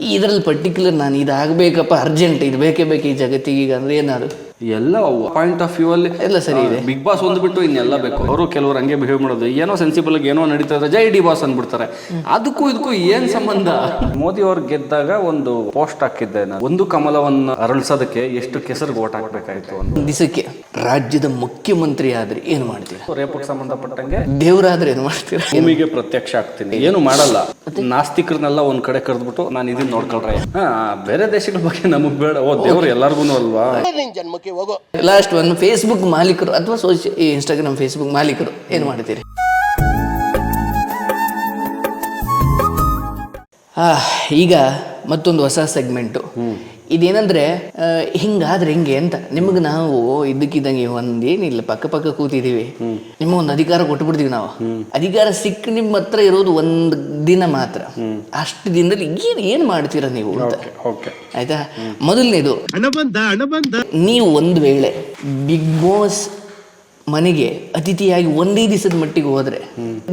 ಇದರಲ್ಲಿ ಪರ್ಟಿಕ್ಯುಲರ್ ನಾನು ಇದಾಗಬೇಕಪ್ಪ ಅರ್ಜೆಂಟ್ ಇದು ಬೇಕೇ ಬೇಕು ಈ ಜಗತ್ತಿಗೆ ಈಗ ಅಂದ್ರೆ ಏನಾದ್ರು? ಎಲ್ಲ ಪಾಯಿಂಟ್ ಆಫ್ ವ್ಯೂ ಅಲ್ಲಿ ಎಲ್ಲ ಸರಿ ಇದೆ. ಬಿಗ್ ಬಾಸ್ ಒಂದು ಬಿಟ್ಟು ಇನ್ನೆಲ್ಲ ಬೇಕು. ಅವರು ಕೆಲವರು ಹಂಗೆ ಬಿಹೇವ್ ಮಾಡೋದು. ಏನೋ ಸೆನ್ಸಿಬಲ್ ಆಗಿ ಏನೋ ನಡೀತಾ ಇದೆ ಜೈ ಡಿ ಬಾಸ್ ಅಂದ್ಬಿಡ್ತಾರೆ. ಅದಕ್ಕೂ ಇದಕ್ಕೂ ಏನ್ ಸಂಬಂಧ? ಮೋದಿ ಅವ್ರು ಗೆದ್ದಾಗ ಒಂದು ಪೋಸ್ಟ್ ಹಾಕಿದ್ದೆ ನಾನು. ಒಂದು ಕಮಲವನ್ನು ಅರಳಿಸೋದಕ್ಕೆ ಎಷ್ಟು ಕೆಸರು ಓಟ್ ಹಾಕ್ಬೇಕಾಯ್ತು ಒಂದು ದಿವಸಕ್ಕೆ ರಾಜ್ಯದ ಮುಖ್ಯಮಂತ್ರಿ ಆದ್ರೆ ಏನು ಮಾಡ್ತೀರಾ? ರೇಪಕ್ಕೆ ಸಂಬಂಧಪಟ್ಟಂಗೆ ದೇವರಾದ್ರೆ ಏನು ಮಾಡ್ತೀರಾ? ಭೂಮಿಗೆ ಪ್ರತ್ಯಕ್ಷ ಆಗ್ತೀನಿ. ಏನು ಮಾಡಲ್ಲ. ನಾಸ್ತಿಕರನ್ನೆಲ್ಲ ಒಂದ್ ಕಡೆ ಕರೆದ್ಬಿಟ್ಟು ನಾನು ಇದನ್ನ ನೋಡ್ಕೊಳ್ರೆ. ಹಾ ಬೇರೆ ದೇಶಗಳ ಬಗ್ಗೆ ನಮಗ್ ಬೇಡ. ಓ ದೇವ್ರು ಎಲ್ಲಾರ್ಗು ಅಲ್ವಾ? ಜನ್ಮಕ್ಕೆ ಹೋಗೋ ಲಾಸ್ಟ್ ಒಂದು ಫೇಸ್ಬುಕ್ ಮಾಲೀಕರು ಅಥವಾ ಸೋಶಿಯಲ್ ಇನ್ಸ್ಟಾಗ್ರಾಮ್ ಫೇಸ್ಬುಕ್ ಮಾಲೀಕರು ಏನು ಮಾಡ್ತೀರಿ? ಆ, ಈಗ ಮತ್ತೊಂದು ಹೊಸ ಸೆಗ್ಮೆಂಟು ಇದೇನಂದ್ರೆ ಆ, ಹಿಂಗಾದ್ರೆ ಹಿಂಗೆ ಅಂತ. ನಿಮಗೆ ನಾವು ಇದ್ದಕ್ಕಿದ್ದಂಗೆ ಒಂದೇನಿಲ್ಲ ಪಕ್ಕ ಪಕ್ಕ ಕೂತಿದೀವಿ. ನಿಮಗೆ ಒಂದು ಅಧಿಕಾರ ಕೊಟ್ಬಿಡ್ತೀವಿ ನಾವು. ಅಧಿಕಾರ ಸಿಕ್ಕ ನಿಮ್ಮ ಹತ್ರ ಇರೋದು ಒಂದು ದಿನ ಮಾತ್ರ. ಅಷ್ಟು ದಿನದಲ್ಲಿ ಏನ್ ಏನ್ ಮಾಡ್ತೀರಾ ನೀವು ಅಂತ. ಆಯ್ತಾ? ಮೊದಲನೇದು ನೀವು ಒಂದು ವೇಳೆ ಬಿಗ್ ಬಾಸ್ ಮನೆಗೆ ಅತಿಥಿಯಾಗಿ ಒಂದೇ ದಿವಸದ ಮಟ್ಟಿಗೆ ಹೋದ್ರೆ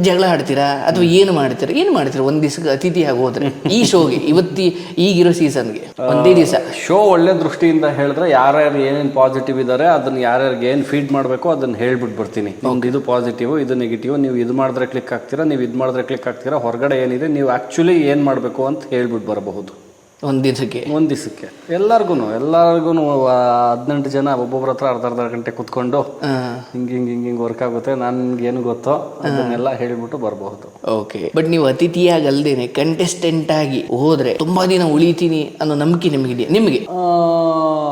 ಜಗಳ ಆಡ್ತೀರಾ ಅಥವಾ ಏನು ಮಾಡ್ತೀರಾ? ಏನು ಮಾಡ್ತೀರಾ ಒಂದ್ ದಿವಸಕ್ಕೆ ಅತಿಥಿಯಾಗಿ ಹೋದ್ರೆ? ಈ ಶೋಗೆ ಇವತ್ತಿ ಈಗಿರೋ ಸೀಸನ್ಗೆ ಒಂದೇ ದಿವಸ. ಶೋ ಒಳ್ಳೆ ದೃಷ್ಟಿಯಿಂದ ಹೇಳಿದ್ರೆ ಯಾರ್ಯಾರು ಏನೇನು ಪಾಸಿಟಿವ್ ಇದಾರೆ ಅದನ್ನ ಯಾರ್ಯಾರಿಗೆ ಏನು ಫೀಡ್ ಮಾಡಬೇಕು ಅದನ್ನ ಹೇಳ್ಬಿಟ್ಟು ಬರ್ತೀನಿ. ಒಂದು ಇದು ಪಾಸಿಟಿವ್ ಇದು ನೆಗೆಟಿವ್ ನೀವು ಇದು ಮಾಡಿದ್ರೆ ಕ್ಲಿಕ್ ಆಗ್ತೀರಾ ನೀವು ಇದು ಮಾಡಿದ್ರೆ ಕ್ಲಿಕ್ ಆಗ್ತೀರಾ ಹೊರಗಡೆ ಏನಿದೆ ನೀವು ಆ್ಯಕ್ಚುಲಿ ಏನು ಮಾಡಬೇಕು ಅಂತ ಹೇಳ್ಬಿಟ್ಟು ಬರಬಹುದು. ಒಂದ್ ದಿವಸಕ್ಕೆ ಒಂದು ದಿವಸಕ್ಕೆ ಎಲ್ಲರಿಗೂ ಎಲ್ಲರಿಗೂ ಹದಿನೆಂಟು ಜನ ಒಬ್ಬೊಬ್ರ ಹತ್ರ ಅರ್ಧ ಅರ್ಧ ಗಂಟೆ ಕುತ್ಕೊಂಡು ಹಿಂಗೆ ಹಿಂಗೆ ಹಿಂಗೆ ಹಿಂಗೆ ವರ್ಕ್ ಆಗುತ್ತೆ ನನ್ಗೆ ಏನು ಗೊತ್ತೋ ಅದನ್ನೆಲ್ಲ ಹೇಳಿಬಿಟ್ಟು ಬರಬಹುದು. ಓಕೆ. ಬಟ್ ನೀವು ಅತಿಥಿಯಾಗಿ ಅಲ್ದೇನೆ ಕಂಟೆಸ್ಟೆಂಟ್ ಆಗಿ ಹೋದ್ರೆ ತುಂಬಾ ದಿನ ಉಳಿತೀನಿ ಅನ್ನೋ ನಂಬಿಕೆ ನಿಮಗಿದೆ ನಿಮಗೆ?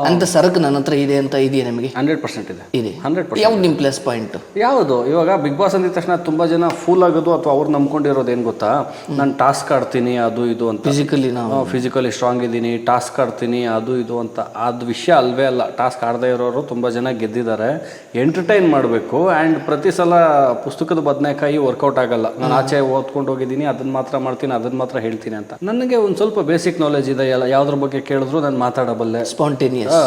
ಅಂತ ಸರಕು ನನ್ನ ಹತ್ರ ಇದೆ ಅಂತ ಇದೆಯಾ ನಿಮಗೆ? ಹಂಡ್ರೆಡ್ ಪರ್ಸೆಂಟ್ ಇದೆ. ಇದೆ. ಹಂಡ್ರೆಡ್ ಪರ್ಸೆಂಟ್ ಯಾವ್ದು ನಿಮ್ ಪ್ಲಸ್ ಪಾಯಿಂಟ್ ಯಾವುದು? ಇವಾಗ ಬಿಗ್ ಬಾಸ್ ಅಂದಿದ ತಕ್ಷಣ ತುಂಬಾ ಜನ ಫೂಲ್ ಆಗೋದು ಅಥವಾ ಅವ್ರು ನಂಬ್ಕೊಂಡಿರೋದು ಏನು ಗೊತ್ತಾ? ನಾನು ಟಾಸ್ಕ್ ಆಡ್ತೀನಿ ಅದು ಇದು ಅಂತ. ಫಿಸಿಕಲಿ ನಾವು. ಫಿಸಿಕಲಿ ಸ್ಟ್ರಾಂಗ್ ಇದ್ದೀನಿ ಟಾಸ್ಕ್ ಆಡ್ತೀನಿ ಅದು ಇದು ಅಂತ. ಅದು ವಿಷಯ ಅಲ್ವೇ ಅಲ್ಲ. ಟಾಸ್ಕ್ ಆಡದೇ ಇರೋರು ತುಂಬ ಜನ ಗೆದ್ದಿದ್ದಾರೆ. ಎಂಟರ್ಟೈನ್ ಮಾಡಬೇಕು. ಆ್ಯಂಡ್ ಪ್ರತಿ ಸಲ ಪುಸ್ತಕದ ಬದನೆಕಾಯಿ ವರ್ಕೌಟ್ ಆಗಲ್ಲ. ನಾನು ಆಚೆ ಓದ್ಕೊಂಡು ಹೋಗಿದ್ದೀನಿ ಅದನ್ನು ಮಾತ್ರ ಮಾಡ್ತೀನಿ ಅದನ್ನು ಮಾತ್ರ ಹೇಳ್ತೀನಿ ಅಂತ. ನನಗೆ ಒಂದು ಸ್ವಲ್ಪ ಬೇಸಿಕ್ ನಾಲೆಜ್ ಇದೆ. ಎಲ್ಲ ಯಾವ್ದ್ರ ಬಗ್ಗೆ ಕೇಳಿದ್ರು ನಾನು ಮಾತಾಡಬಲ್ಲೆ. ಸ್ಪಾಂಟೇನಿಯಸ್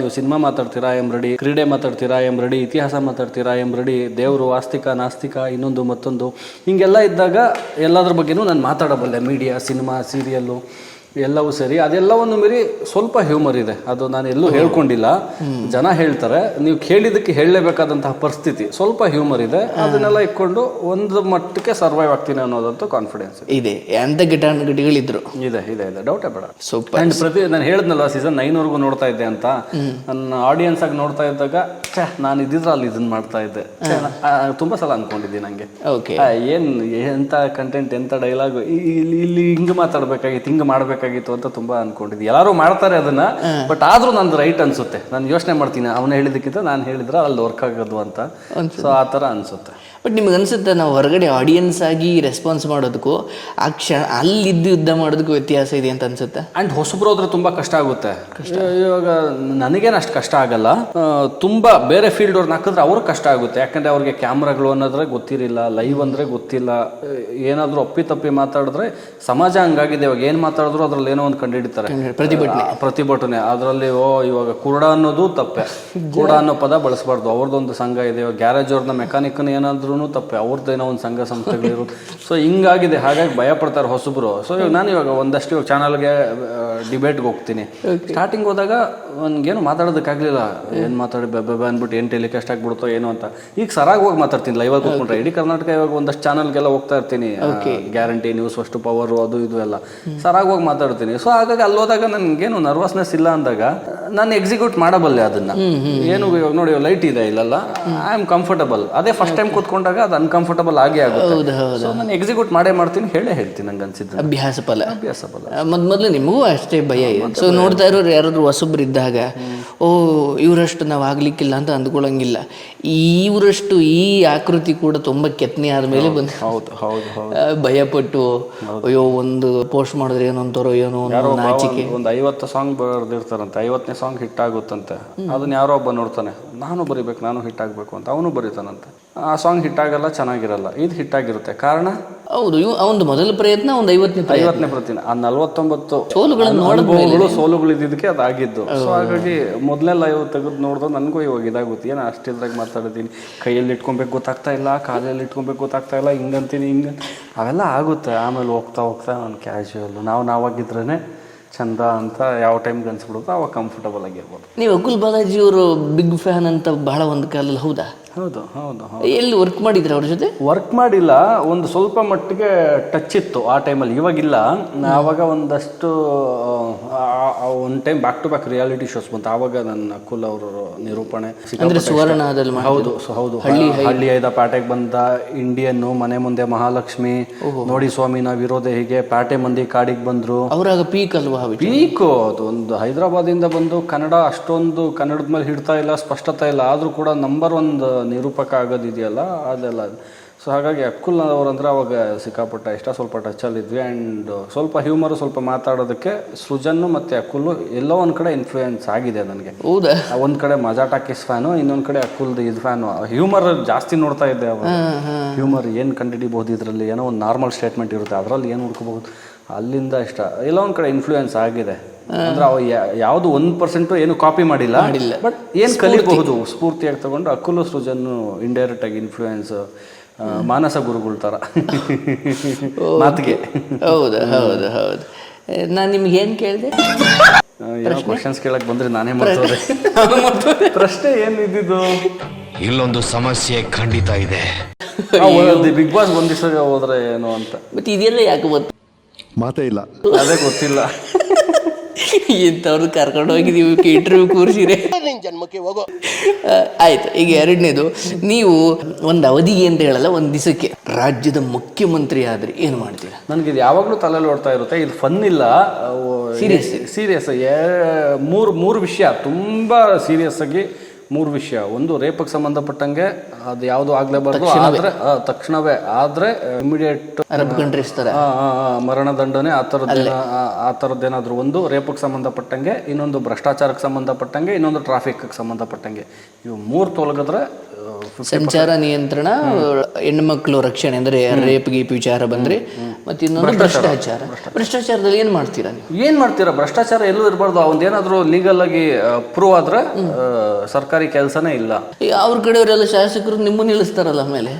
ನೀವು ಸಿನಿಮಾ ಮಾತಾಡ್ತೀರಾ ಎಂ ರೆಡಿ ಕ್ರೀಡೆ ಮಾತಾಡ್ತೀರಾ ಎಂ ರೆಡಿ ಇತಿಹಾಸ ಮಾತಾಡ್ತೀರಾ ಎಂ ರೆಡಿ ದೇವರು ಆಸ್ತಿಕ ನಾಸ್ತಿಕ ಇನ್ನೊಂದು ಮತ್ತೊಂದು. ಹಿಂಗೆಲ್ಲ ಇದ್ದಾಗ ಎಲ್ಲದ್ರ ಬಗ್ಗೆನೂ ನಾನು ಮಾತಾಡಬಲ್ಲೆ. ಮೀಡಿಯಾ ಸಿನಿಮಾ ಸೀರಿಯಲ್ಲು ಎಲ್ಲವೂ ಸರಿ. ಅದೆಲ್ಲವನ್ನು ಮೀರಿ ಸ್ವಲ್ಪ ಹ್ಯೂಮರ್ ಇದೆ. ಅದು ನಾನು ಎಲ್ಲೂ ಹೇಳ್ಕೊಂಡಿಲ್ಲ. ಜನ ಹೇಳ್ತಾರೆ ನೀವು ಕೇಳಿದ್ದಕ್ಕೆ ಹೇಳಲೇಬೇಕಾದಂತಹ ಪರಿಸ್ಥಿತಿ. ಸ್ವಲ್ಪ ಹ್ಯೂಮರ್ ಇದೆ. ಅದನ್ನೆಲ್ಲ ಇಟ್ಕೊಂಡು ಒಂದು ಮಟ್ಟಕ್ಕೆ ಸರ್ವೈವ್ ಆಗ್ತೀನಿ ಅನ್ನೋದಂತೂ ಕಾನ್ಫಿಡೆನ್ಸ್ ಇದೆ. ಎಂತ ಗಿಟಾನುಗಟಿಗಳಿದ್ರು ಇದೆ ಇದೆ ಇದೆ. ಡೌಟೇ ಬೇಡ. ಸೂಪರ್ ಅಂಡ್ ಪ್ರತಿ ನಾನು ಹೇಳಿದ್ನಲ್ಲ ಸೀಸನ್ ನೈನ್ವರೆಗೂ ನೋಡ್ತಾ ಇದ್ದೆ ಅಂತ. ನನ್ನ ಆಡಿಯನ್ಸ್ ಆಗಿ ನೋಡ್ತಾ ಇದ್ದಾಗ ನಾನು ಇದ್ದಿದ್ರೆ ಅಲ್ಲಿ ಇದನ್ನ ಮಾಡ್ತಾ ಇದ್ದೆ. ತುಂಬಾ ಸಲ ಅನ್ಕೊಂಡಿದ್ದೀನಿ ನಂಗೆ. ಓಕೆ ಏನ್ ಎಂತ ಕಂಟೆಂಟ್ ಎಂತ ಡೈಲಾಗ್ ಇಲ್ಲಿ ಇಲ್ಲಿ ಹಿಂಗ್ ಮಾತಾಡ್ಬೇಕಾಗಿತ್ತು ಹಿಂಗ್ ಮಾಡ್ಬೇಕಾಗಿತ್ತು. ಅಂತ ತುಂಬಾ ಅನ್ಕೊಂಡಿದ್ದೆ. ಎಲ್ಲರೂ ಮಾಡ್ತಾರೆ ಅದನ್ನ ಬಟ್ ಆದ್ರೂ ನಂದು ರೈಟ್ ಅನ್ಸುತ್ತೆ. ನಾನು ಯೋಚನೆ ಮಾಡ್ತೀನಿ. ಅವನು ಹೇಳಿದಕ್ಕಿಂತ ನಾನು ಹೇಳಿದ್ರೆ ಅಲ್ಲಿ ವರ್ಕ್ ಆಗೋದು ಅಂತ. ಸೊ ಆ ತರ ಅನ್ಸುತ್ತೆ. ಬಟ್ ನಿಮ್ಗೆ ಅನಿಸುತ್ತೆ ನಾವು ಹೊರಗಡೆ ಆಡಿಯನ್ಸ್ ಆಗಿ ರೆಸ್ಪಾನ್ಸ್ ಮಾಡೋದಕ್ಕೂ ಆ ಕ್ಷಣ ಅಲ್ಲಿದ್ದು ಯುದ್ಧ ಮಾಡೋದಕ್ಕೂ ವ್ಯತ್ಯಾಸ ಇದೆ ಅಂತ ಅನ್ಸುತ್ತೆ? ಆ್ಯಂಡ್ ಹೊಸಬ್ರು ಹೋದ್ರೆ ತುಂಬ ಕಷ್ಟ ಆಗುತ್ತೆ. ಇವಾಗ ನನಗೇನು ಅಷ್ಟು ಕಷ್ಟ ಆಗಲ್ಲ. ತುಂಬ ಬೇರೆ ಫೀಲ್ಡ್ ಅವ್ರನ್ನ ಹಾಕಿದ್ರೆ ಅವ್ರಿಗೆ ಕಷ್ಟ ಆಗುತ್ತೆ. ಯಾಕಂದರೆ ಅವ್ರಿಗೆ ಕ್ಯಾಮ್ರಾಗಳು ಅನ್ನೋದ್ರೆ ಗೊತ್ತಿರಲಿಲ್ಲ ಲೈವ್ ಅಂದರೆ ಗೊತ್ತಿಲ್ಲ. ಏನಾದರೂ ಅಪ್ಪಿ ತಪ್ಪಿ ಮಾತಾಡಿದ್ರೆ ಸಮಾಜ ಹಂಗಾಗಿದೆ. ಇವಾಗ ಏನು ಮಾತಾಡಿದ್ರು ಅದ್ರಲ್ಲಿ ಏನೋ ಒಂದು ಕಂಡುಹಿಡಿತಾರೆ. ಪ್ರತಿಭಟನೆ. ಆ, ಪ್ರತಿಭಟನೆ. ಅದರಲ್ಲಿ ಓ ಇವಾಗ ಕುರುಡ ಅನ್ನೋದು ತಪ್ಪೆ. ಕುರುಡ ಅನ್ನೋ ಪದ ಬಳಸಬಾರ್ದು. ಅವ್ರದ್ದೊಂದು ಸಂಘ ಇದೆ. ಇವಾಗ ಗ್ಯಾರೇಜ್ ಅವ್ರನ್ನ ಮೆಕ್ಯಾನಿಕ್ನ ಏನಾದ್ರೂ ತಪ್ಪೆ. ಅವ್ರದ್ದೇನೋ ಒಂದು ಸಂಘ ಸಂಸ್ಥೆಗಳಿರು ಸೊ ಹಿಂಗಾಗಿದೆ. ಹಾಗಾಗಿ ಭಯ ಪಡ್ತಾರೆ ಹೊಸಬ್ರು. ಸೊ ಇವಾಗ ನಾನು ಇವಾಗ ಒಂದಷ್ಟು ಇವಾಗ ಚಾನಲ್ಗೆ ಡಿಬೇಟ್ಗೆ ಹೋಗ್ತೀನಿ. ಸ್ಟಾರ್ಟಿಂಗ್ ಹೋದಾಗ ನನಗೇನು ಮಾತಾಡೋದಕ್ಕಾಗಲಿಲ್ಲ. ಏನು ಮಾತಾಡಿ ಬೆಬ್ಬೆ ಅಂದ್ಬಿಟ್ಟು ಏನು ಟೆಲಿಕಾಸ್ಟ್ ಆಗಿಬಿಡ್ತೋ ಏನೋ ಅಂತ. ಈಗ ಸರಾಗಿ ಹೋಗಿ ಮಾತಾಡ್ತೀನಿ. ಲೈವ್ ಕೂತ್ಕೊಂಡ್ರೆ. ಇಡೀ ಕರ್ನಾಟಕ ಇವಾಗ ಒಂದಷ್ಟು ಚಾನಲ್ಗೆಲ್ಲ ಹೋಗ್ತಾ ಇರ್ತೀನಿ. ಗ್ಯಾರಂಟಿ ನ್ಯೂಸ್ ಅಷ್ಟು ಪವರು ಅದು ಇದು ಎಲ್ಲ. ಸರಾಗಿ ಹೋಗಿ ಮಾತಾಡ್ತೀನಿ. ಸೊ ಹಾಗಾಗಿ ಅಲ್ಲಿ ಹೋದಾಗ ನನಗೇನು ನರ್ವಸ್ನೆಸ್ ಇಲ್ಲ ಅಂದಾಗ ನಾನು ಎಕ್ಸಿಕ್ಯೂಟ್ ಮಾಡಬಲ್ಲೆ ಅದನ್ನ. ಏನು ಇವಾಗ ನೋಡಿ ಲೈಟ್ ಇದೆ ಇಲ್ಲಲ್ಲ. ಐ ಆಮ್ ಕಂಫರ್ಟಬಲ್ ಅದೇ ಫಸ್ಟ್ ಟೈಮ್ ಕೂತ್ಕೊಂಡಾಗ ಅದು ಅನ್ಕಂಫರ್ಟಬಲ್ ಆಗಿ ಆಗುತ್ತೆ. ಹೌದು ಸೊ ನಾನು ಎಕ್ಸಿಕ್ಯೂಟ್ ಮಾಡೇ ಮಾಡ್ತೀನಿ ಹೇಳೇ ಹೇಳ್ತೀನಿ ನಂಗೆ ಅನ್ಸಿದ್ದು ಅಭ್ಯಾಸ ಫಲ. ಅಭ್ಯಾಸ ಫಲ. ಮೊದ್ ಮೊದಲು ನಿಮಗೂ ಅಷ್ಟೇ ಭಯ ಇದೆ ಸೊ ನೋಡ್ತಾ ಇರೋರು ಯಾರಾದ್ರೂ ಹೊಸಬ್ರು ಇದ್ದಾಗ ಓ ಇವರಷ್ಟು ನಾವು ಆಗ್ಲಿಕ್ಕಿಲ್ಲ ಅಂತ ಅಂದ್ಕೊಳ್ಳಂಗಿಲ್ಲ ಇವರಷ್ಟು ಈ ಆಕೃತಿ ಕೂಡ ತುಂಬಾ ಕೆತ್ತನೆ ಆದಮೇಲೆ ಬಂದು ಹೌದು ಹೌದು ಹೌದು. ಭಯಪಟ್ಟು ಅಯ್ಯೋ ಒಂದು ಪೋಸ್ಟ್ ಮಾಡಿದ್ರೆ ಏನೋ ಅಂತಾರೋ ಏನೋ ನಾಚಿಕೆ. ಒಂದು ಐವತ್ತು ಸಾಂಗ್ ಬರೆದಿರ್ತಾರಂತೆ ಐವತ್ತನೇ ಸಾಂಗ್ ಹಿಟ್ ಆಗುತ್ತಂತೆ. ಅದನ್ನ ಯಾರೋ ಒಬ್ಬ ನೋಡ್ತಾನೆ ನಾನು ಬರಿಬೇಕು ನಾನು ಹಿಟ್ ಆಗಬೇಕು ಅಂತ ಅವನು ಬರೀತಾನಂತೆ. ಆ ಸಾಂಗ್ ಹಿಟ್ ಆಗಲ್ಲ ಚೆನ್ನಾಗಿರಲ್ಲ. ಇದು ಹಿಟ್ ಆಗಿರುತ್ತೆ ಕಾರಣ? ಹೌದು ಒಂದು ಮೊದಲ ಪ್ರಯತ್ನ ಒಂದು ಐವತ್ತನೇ ಪ್ರಯತ್ನ. ಐವತ್ತನೇ ಪ್ರತಿನ ಆ ನಲ್ವತ್ತೊಂಬತ್ತು ಸೋಲುಗಳನ್ನು ಅನುಭವಗಳು ಸೋಲುಗಳು ಇದ್ದಿದ್ದಕ್ಕೆ ಅದಾಗಿದ್ದು ಸೊ ಹಾಗಾಗಿ ಮೊದಲೆಲ್ಲ ಲೈವ್ ತೆಗೆದು ನೋಡಿದ್ರೆ ನನಗೂ ಇವಾಗ ಇದಾಗುತ್ತೆ. ಏನು ಅಷ್ಟಿದ್ರಾಗ ಮಾತಾಡಿದ್ದೀನಿ? ಕೈಯಲ್ಲಿ ಇಟ್ಕೊಬೇಕು ಗೊತ್ತಾಗ್ತಾ ಇಲ್ಲ ಕಾಲಲ್ಲಿ ಇಟ್ಕೊಬೇಕು ಗೊತ್ತಾಗ್ತಾ ಇಲ್ಲ ಹಿಂಗಂತೀನಿ ಹಿಂಗ ಅವೆಲ್ಲ ಆಗುತ್ತೆ. ಆಮೇಲೆ ಹೋಗ್ತಾ ಹೋಗ್ತಾ ನಾನು ಕ್ಯಾಶುವಲ್ ನಾವು ನಾವಾಗಿದ್ರೇ ಚಂದ ಅಂತ ಯಾವ ಟೈಮ್ಗೆ ಅನ್ಸ್ಬಿಡುತ್ತೋ ಅವಾಗ ಕಂಫರ್ಟಬಲ್ ಆಗಿರ್ಬೋದು. ನೀವು ಅಕುಲ್ ಬಾಲಾಜಿ ಅವರು ಬಿಗ್ ಫ್ಯಾನ್ ಅಂತ ಬಹಳ ಒಂದು ಕಾಲದಲ್ಲಿ ಹೌದಾ? ಹೌದು ಹೌದು ಹೌದು. ಎಲ್ಲಿ ವರ್ಕ್ ಮಾಡಿದ್ರೆ ಅವ್ರ ಜೊತೆ? ವರ್ಕ್ ಮಾಡಿಲ್ಲ ಒಂದು ಸ್ವಲ್ಪ ಮಟ್ಟಿಗೆ ಟಚ್ ಇತ್ತು ಆ ಟೈಮಲ್ಲಿ ಇವಾಗಿಲ್ಲ. ಆವಾಗ ಒಂದಷ್ಟು ಒಂದು time back to back reality shows ಬಂತು. ಆವಾಗ ನನ್ನ ಕುಲ್ ಅವರು ನಿರೂಪಣೆ ಅಂದ್ರೆ ಸುವರ್ಣದಲ್ಲಿ ಹೌದು ಹೌದು. ಹಳ್ಳಿ ಐದ ಪ್ಯಾಟೆಗೆ ಬಂದ ಇಂಡಿಯನ್ನು ಮನೆ ಮುಂದೆ ಮಹಾಲಕ್ಷ್ಮಿ. ನೋಡಿ ಸ್ವಾಮಿ ನಾವಿರೋದೇ ಹೀಗೆ. ಪ್ಯಾಟೆ ಮಂದಿ ಕಾಡಿಗೆ ಬಂದ್ರು. ಅವರಾಗ ಪೀಕ್ ಅಲ್ವಾ ಪೀಕು ಅದು. ಒಂದು ಹೈದರಾಬಾದಿಂದ ಬಂದು ಕನ್ನಡ ಅಷ್ಟೊಂದು ಕನ್ನಡದ ಮೇಲೆ ಹಿಡ್ತಾ ಇಲ್ಲ ಸ್ಪಷ್ಟತೆ ಇಲ್ಲ. ಆದರೂ ಕೂಡ ನಂಬರ್ ಒಂದು ನಿರೂಪಕ ಆಗೋದಿದೆಯಲ್ಲ ಅದೆಲ್ಲ. ಸೊ ಹಾಗಾಗಿ ಅಕ್ಕುಲ್ ಅವರಂದ್ರೆ ಅವಾಗ ಸಿಕ್ಕಾಪಟ್ಟ ಇಷ್ಟ ಸ್ವಲ್ಪ ಟಚಲ್ಲಿದ್ವಿ ಆ್ಯಂಡ್ ಸ್ವಲ್ಪ ಹ್ಯೂಮರು ಸ್ವಲ್ಪ ಮಾತಾಡೋದಕ್ಕೆ ಸೃಜನ್ನು ಮತ್ತು ಅಕ್ಕುಲ್ಲು ಎಲ್ಲೋ ಒಂದು ಕಡೆ ಇನ್ಫ್ಲೂಯೆನ್ಸ್ ಆಗಿದೆ ನನಗೆ. ಹೌದಾ? ಒಂದು ಕಡೆ ಮಜಾ ಟಾಕೀಸ್ ಫ್ಯಾನು ಇನ್ನೊಂದು ಕಡೆ ಅಕ್ಕುಲ್ದು ಇದು ಫ್ಯಾನು. ಹ್ಯೂಮರ್ ಜಾಸ್ತಿ ನೋಡ್ತಾ ಇದ್ದೆ ಅವಾಗ. ಹ್ಯೂಮರ್ ಏನು ಕಂಡಿಡಿಬಹುದು ಇದರಲ್ಲಿ? ಏನೋ ಒಂದು ನಾರ್ಮಲ್ ಸ್ಟೇಟ್ಮೆಂಟ್ ಇರುತ್ತೆ ಅದರಲ್ಲಿ ಏನು ಹುಡ್ಕೋಬಹುದು? ಅಲ್ಲಿಂದ ಇಷ್ಟ. ಎಲ್ಲ ಒಂದು ಕಡೆ ಇನ್ಫ್ಲೂಯೆನ್ಸ್ ಆಗಿದೆ. ಅಂದ್ರೆ ಅವ ಯಾವುದು ಒಂದು ಪರ್ಸೆಂಟು ಏನು ಕಾಪಿ ಮಾಡಿಲ್ಲ. ಬಟ್ ಏನು ಕಲಿಬಹುದು? ಸ್ಫೂರ್ತಿಯಾಗಿ ತಗೊಂಡು ಅಕುಲ ಸೃಜನ್ ಇಂಡೈರೆಕ್ಟ್ ಆಗಿ ಇನ್ಫ್ಲೂಯೆನ್ಸ್ ಮಾನಸ ಗುರುಗಳ ಥರ ಮಾತಿಗೆ. ಹೌದು ಹೌದು ಹೌದು. ನಾನು ನಿಮ್ಗೆ ಏನು ಕೇಳಿದೆ? ಕ್ವಶನ್ಸ್ ಕೇಳಕ್ ಬಂದ್ರೆ ನಾನೇ ಮಾಡ್ತೋದೆ ಪ್ರಶ್ನೆ. ಏನು ಇದ್ದಿದ್ದು? ಇಲ್ಲೊಂದು ಸಮಸ್ಯೆ ಖಂಡಿತ ಇದೆ. ಬಿಗ್ ಬಾಸ್ ಒಂದ್ ದಿವಸ ಹೋದ್ರೆ ಏನು ಅಂತ. ಮತ್ತೆ ಇದೆಲ್ಲ ಯಾಕೆ ಗೊತ್ತು? ಮಾತೇ ಇಲ್ಲ. ಅದೇ ಗೊತ್ತಿಲ್ಲ. ಇಂಥವ್ರದ್ದು ಕರ್ಕೊಂಡು ಹೋಗಿದ್ದೀವಿ ಇಂಟರ್ವ್ಯೂ ಕೂರಿಸಿರಿ. ಆಯ್ತು ಈಗ ಎರಡನೇದು. ನೀವು ಒಂದು ಅವಧಿಗೆ ಅಂತ ಹೇಳಲ್ಲ ಒಂದು ದಿವಸಕ್ಕೆ ರಾಜ್ಯದ ಮುಖ್ಯಮಂತ್ರಿ ಆದ್ರೆ ಏನು ಮಾಡ್ತೀರಾ? ನನಗೆ ಇದು ಯಾವಾಗಲೂ ತಲೆಯಲ್ಲಿ ಓಡ್ತಾ ಇರುತ್ತೆ. ಇದು ಫನ್ ಇಲ್ಲ. ಸೀರಿಯಸ್ ಸೀರಿಯಸ್ ಮೂರು ಮೂರು ವಿಷಯ ತುಂಬಾ ಸೀರಿಯಸ್ ಆಗಿ ಮೂರು ವಿಷಯ. ಒಂದು ರೇಪಕ್ಕೆ ಸಂಬಂಧಪಟ್ಟಂಗೆ ಅದು ಯಾವುದು ಆಗ್ಲೇಬಾರ್ದು ಆದ್ರೆ ತಕ್ಷಣವೇ. ಆದ್ರೆ ಇಮಿಡಿಯೇಟ್ ಅರಬ್ ಕಂಟ್ರೀಸ್ ಥರ ಮರಣ ದಂಡನೆ ಆ ಥರದ್ದು ಆ ಥರದ್ದೇನಾದ್ರೂ ಒಂದು ರೇಪಕ್ಕೆ ಸಂಬಂಧಪಟ್ಟಂಗೆ ಇನ್ನೊಂದು ಭ್ರಷ್ಟಾಚಾರಕ್ಕೆ ಸಂಬಂಧಪಟ್ಟಂಗೆ ಇನ್ನೊಂದು ಟ್ರಾಫಿಕ್ ಸಂಬಂಧಪಟ್ಟಂಗೆ. ಇವು ಮೂರು ತೊಲಗಿದ್ರೆ ಸಂಚಾರ ನಿಯಂತ್ರಣ ಹೆಣ್ಮಕ್ಳು ರಕ್ಷಣೆ ಅಂದ್ರೆ ರೇಪ್ ಗೀಪ್ ವಿಚಾರ ಬಂದ್ರೆ ಮತ್ತೆ ಇನ್ನೊಂದು ಭ್ರಷ್ಟಾಚಾರ. ಭ್ರಷ್ಟಾಚಾರದಲ್ಲಿ ಏನು ಮಾಡ್ತೀರಾ ನೀವು? ಏನು ಮಾಡ್ತೀರಾ? ಭ್ರಷ್ಟಾಚಾರ ಎಲ್ಲೂ ಇರಬಾರ್ದು. ಅವಂದೇನಾದರೂ ಲೀಗಲ್ ಆಗಿ ಪ್ರೂವ್ ಆದ್ರೆ ಸರ್ಕಾರಿ ಕೆಲಸನೇ ಇಲ್ಲ. ಅವ್ರ ಕಡೆಯವರೆಲ್ಲ ಶಾಸಕರು ನಿಮ್ಮನ್ನು ನಿಲ್ಲಿಸ್ತಾರಲ್ಲ ಆಮೇಲೆ?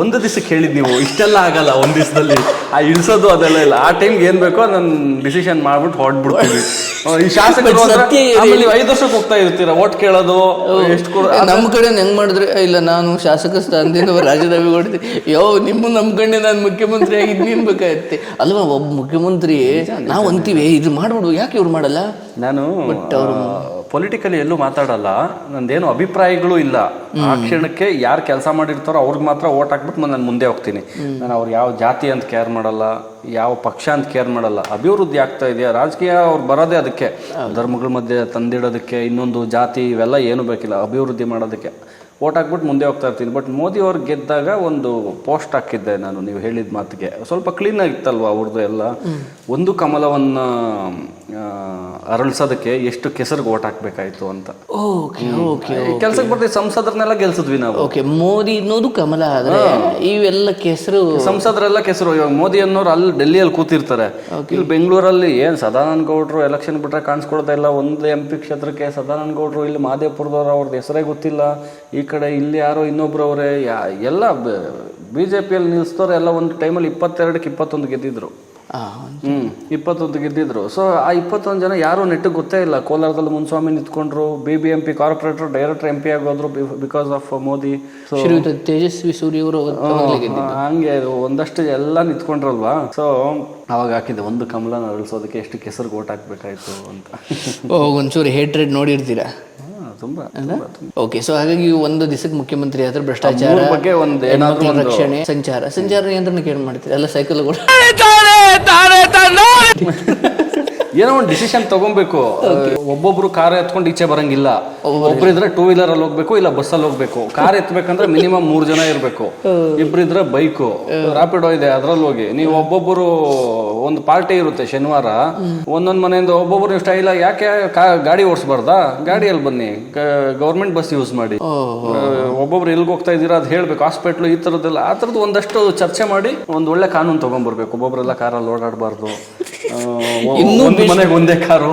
ಒಂದು ದಿವಸಕ್ಕೆ ಹೇಳಿದ್ ನೀವು ಇಷ್ಟೆಲ್ಲ ಆಗಲ್ಲ ಒಂದ್ ದಿವಸದಲ್ಲಿ. ಆ ಇಳಿಸೋದು ಅದೆಲ್ಲ ಇಲ್ಲ. ಆ ಟೈಮ್ಗೆ ಏನ್ ಬೇಕೋ ನಾನು ಡಿಸಿಷನ್ ಮಾಡ್ಬಿಟ್ಟು ಹೊಡ್ಬಿಡ್ತೀವಿ ಈ ಶಾಸಕರು ಆಮೇಲೆ ನೀವು ಐದು ವರ್ಷಕ್ಕೆ ಹೋಗ್ತಾ ಇರ್ತೀರಾ? ಓಟ್ ಕೇಳೋದು ಎಷ್ಟು ಕೊಡ ನಮ್ಮ ಕಡೆ ಹೆಂಗ್ ಮಾಡಿದ್ರೆ ಇಲ್ಲ ನಾನು ಶಾಸಕ ಸ್ಥಾನದಿಂದ ರಾಜೀನಾಮೆ ಕೊಡ್ತೀನಿ. ಯೋ ನಿಮ್ಮ ನಂಬ್ಕೊಂಡೆ ನಾನು ಮುಖ್ಯಮಂತ್ರಿ ಆಗಿದ್ದು ಬೇಕಾಗುತ್ತೆ. ಅಲ್ವಾ ಒಬ್ಬ ಮುಖ್ಯಮಂತ್ರಿ ನಾವು ಅಂತೀವಿ ಇದು ಮಾಡ್ಬಿಡು. ಯಾಕೆ ಇವ್ರು ಮಾಡಲ್ಲ? ನಾನು ಪೊಲಿಟಿಕಲಿ ಎಲ್ಲೂ ಮಾತಾಡಲ್ಲ ನಂದೇನು ಅಭಿಪ್ರಾಯಗಳು ಇಲ್ಲ. ಆ ಕ್ಷಣಕ್ಕೆ ಯಾರು ಕೆಲಸ ಮಾಡಿರ್ತಾರೋ ಅವ್ರಿಗೆ ಮಾತ್ರ ಓಟ್ ಹಾಕ್ಬಿಟ್ಟು ನಾನು ಮುಂದೆ ಹೋಗ್ತೀನಿ. ನಾನು ಅವ್ರು ಯಾವ ಜಾತಿ ಅಂತ ಕೇರ್ ಮಾಡಲ್ಲ ಯಾವ ಪಕ್ಷ ಅಂತ ಕೇರ್ ಮಾಡಲ್ಲ. ಅಭಿವೃದ್ಧಿ ಆಗ್ತಾ ಇದೆಯಾ? ರಾಜಕೀಯ ಅವ್ರು ಬರೋದೇ ಅದಕ್ಕೆ. ಧರ್ಮಗಳ ಮಧ್ಯೆ ತಂದಿಡೋದಕ್ಕೆ ಇನ್ನೊಂದು ಜಾತಿ ಇವೆಲ್ಲ ಏನು ಬೇಕಿಲ್ಲ. ಅಭಿವೃದ್ಧಿ ಮಾಡೋದಕ್ಕೆ. ಓಟ್ ಹಾಕ್ಬಿಟ್ಟು ಮುಂದೆ ಹೋಗ್ತಾ ಇರ್ತೀನಿ. ಬಟ್ ಮೋದಿ ಅವ್ರು ಗೆದ್ದಾಗ ಒಂದು ಪೋಸ್ಟ್ ಹಾಕಿದ್ದೆ ನಾನು ನೀವು ಹೇಳಿದ ಮಾತಿಗೆ. ಸ್ವಲ್ಪ ಕ್ಲೀನ್ ಆಗಿತ್ತಲ್ವ ಅವ್ರದ್ದು ಎಲ್ಲ? ಒಂದು ಕಮಲವನ್ನ ಅರಳಿಸೋದಕ್ಕೆ ಎಷ್ಟು ಕೆಸರಿಗೆ ಓಟ್ ಹಾಕ್ಬೇಕಾಯ್ತು ಅಂತ. ಓಕೆ ಓಕೆ ಕೆಲ್ಸಕ್ಕೆ ಬರ್ತೀವಿ ಸಂಸದರನ್ನೆಲ್ಲ ಗೆಲ್ಸಿದ್ವಿ ನಾವು. ಓಕೆ ಮೋದಿ ಅನ್ನೋದು ಕಮಲ ಆದ್ರೆ ಇವೆಲ್ಲ ಕೆಸರು ಸಂಸದರೆಲ್ಲ ಕೆಸರು ಇವಾಗ ಮೋದಿ ಅನ್ನೋರು ಅಲ್ಲಿ ಡೆಲ್ಲಿಯಲ್ಲಿ ಕೂತಿರ್ತಾರೆ. ಇಲ್ಲಿ ಬೆಂಗಳೂರಲ್ಲಿ ಏನ್ ಸದಾನಂದ ಗೌಡ್ರು ಎಲೆಕ್ಷನ್ ಬಿಟ್ರೆ ಕಾಣಿಸ್ಕೊಳ್ತಾ ಇಲ್ಲ ಒಂದು ಎಂ ಪಿ ಕ್ಷೇತ್ರಕ್ಕೆ ಸದಾನಂದ ಗೌಡ್ರು ಇಲ್ಲಿ ಮಾದೇಪುರದವ್ರು ಅವ್ರದ್ದು ಹೆಸರೇ ಗೊತ್ತಿಲ್ಲ. ಈ ಕಡೆ ಇಲ್ಲಿ ಯಾರೋ ಇನ್ನೊಬ್ರು ಅವರೇ ಎಲ್ಲ ಬಿ ಜೆ ಪಿಯಲ್ಲಿ ನಿಲ್ಲಿಸ್ತವ್ರೆ ಎಲ್ಲ ಒಂದು ಟೈಮಲ್ಲಿ ಇಪ್ಪತ್ತೆರಡಕ್ಕೆ ಇಪ್ಪತ್ತೊಂದು ಗೆದ್ದಿದ್ರು. ಇಪ್ಪತ್ತೊಂದು ಗೆದ್ದಿದ್ರು ಸೊ ಆ ಇಪ್ಪತ್ತೊಂದು ಜನ ಯಾರು ನೆಟ್ಟಿಗೆ ಗೊತ್ತೇ ಇಲ್ಲ. ಕೋಲಾರದಲ್ಲಿ Muniswamy ನಿಂತ್ಕೊಂಡ್ರು B B M P corporator director M P ಆಗೋದ್ರು because of Modi Tejasvi Surya ಅವರು. ಹಂಗೆ ಒಂದಷ್ಟು ಎಲ್ಲ ನಿಂತ್ಕೊಂಡ್ರಲ್ವಾ? ಸೊ ಅವಾಗ ಹಾಕಿದ್ದೆ ಒಂದು ಕಮಲನ ಅಳಿಸೋದಕ್ಕೆ ಎಷ್ಟು ಕೆಸರು ಓಟ್ ಹಾಕ್ಬೇಕಾಯ್ತು ಅಂತ. ಓ ಒಂಚೂರು ಹೇಟ್ರೆಡ್ ನೋಡಿರ್ತೀರಾ? ತುಂಬಾ ತುಂಬಾ, ತುಂಬಾ. ಓಕೆ ಸೊ ಹಾಗಾಗಿ ಒಂದು ದಿವಸಕ್ಕೆ ಮುಖ್ಯಮಂತ್ರಿ ಆದ್ರೆ ಭ್ರಷ್ಟಾಚಾರ ಬಗ್ಗೆ ಒಂದು ಏನಾದ್ರೂ ಒಂದು- ರಕ್ಷಣೆ ಸಂಚಾರ. ಸಂಚಾರ ನಿಯಂತ್ರಣಕ್ಕೆ ಏನ್ ಮಾಡ್ತೀರಾ? ಎಲ್ಲ ಸೈಕಲ್ ಕೂಡ ಏನೋ ಒಂದು ಡಿಸಿಷನ್ ತಗೊಬೇಕು. ಒಬ್ಬೊಬ್ರು ಕಾರ್ ಎತ್ಕೊಂಡು ಈಚೆ ಬರಂಗಿಲ್ಲ. ಒಬ್ರಿದ್ರೆ ಟೂ ವೀಲರ್ ಅಲ್ಲಿ ಹೋಗ್ಬೇಕು ಇಲ್ಲ ಬಸ್ ಅಲ್ಲಿ ಹೋಗ್ಬೇಕು. ಕಾರ್ ಎತ್ಬೇಕಂದ್ರೆ ಮಿನಿಮಮ್ ಮೂರ್ ಜನ ಇರ್ಬೇಕು. ಇಬ್ರಿದ್ರೆ ಬೈಕು ರಾಪಿಡೋ ಇದೆ ಅದ್ರಲ್ಲಿ ಹೋಗಿ. ನೀವು ಒಬ್ಬೊಬ್ಬರು ಒಂದು ಪಾರ್ಟಿ ಇರುತ್ತೆ ಶನಿವಾರ. ಒಂದೊಂದು ಮನೆಯಿಂದ ಒಬ್ಬೊಬ್ರು ನೀವು ಸ್ಟೈಲ್ ಯಾಕೆ ಗಾಡಿ ಓಡಿಸ್ಬಾರ್ದಾ? ಗಾಡಿಯಲ್ಲಿ ಬನ್ನಿ. ಗವರ್ಮೆಂಟ್ ಬಸ್ ಯೂಸ್ ಮಾಡಿ. ಒಬ್ಬೊಬ್ರು ಎಲ್ಲಿಗೆ ಹೋಗ್ತಾ ಇದ್ದೀರಾ ಅದು ಹೇಳ್ಬೇಕು. ಹಾಸ್ಪಿಟ್ಲು ಈ ಥರದ್ದೆಲ್ಲ ಆ ಥರದ್ದು ಒಂದಷ್ಟು ಚರ್ಚೆ ಮಾಡಿ ಒಂದು ಒಳ್ಳೆ ಕಾನೂನು ತಗೊಂಡ್ಬರ್ಬೇಕು ಒಬ್ಬೊಬ್ರೆಲ್ಲ ಕಾರಲ್ಲಿ ಓಡಾಡಬಾರ್ದು. ಮನೆಗೆ ಒಂದೇ ಕಾರು.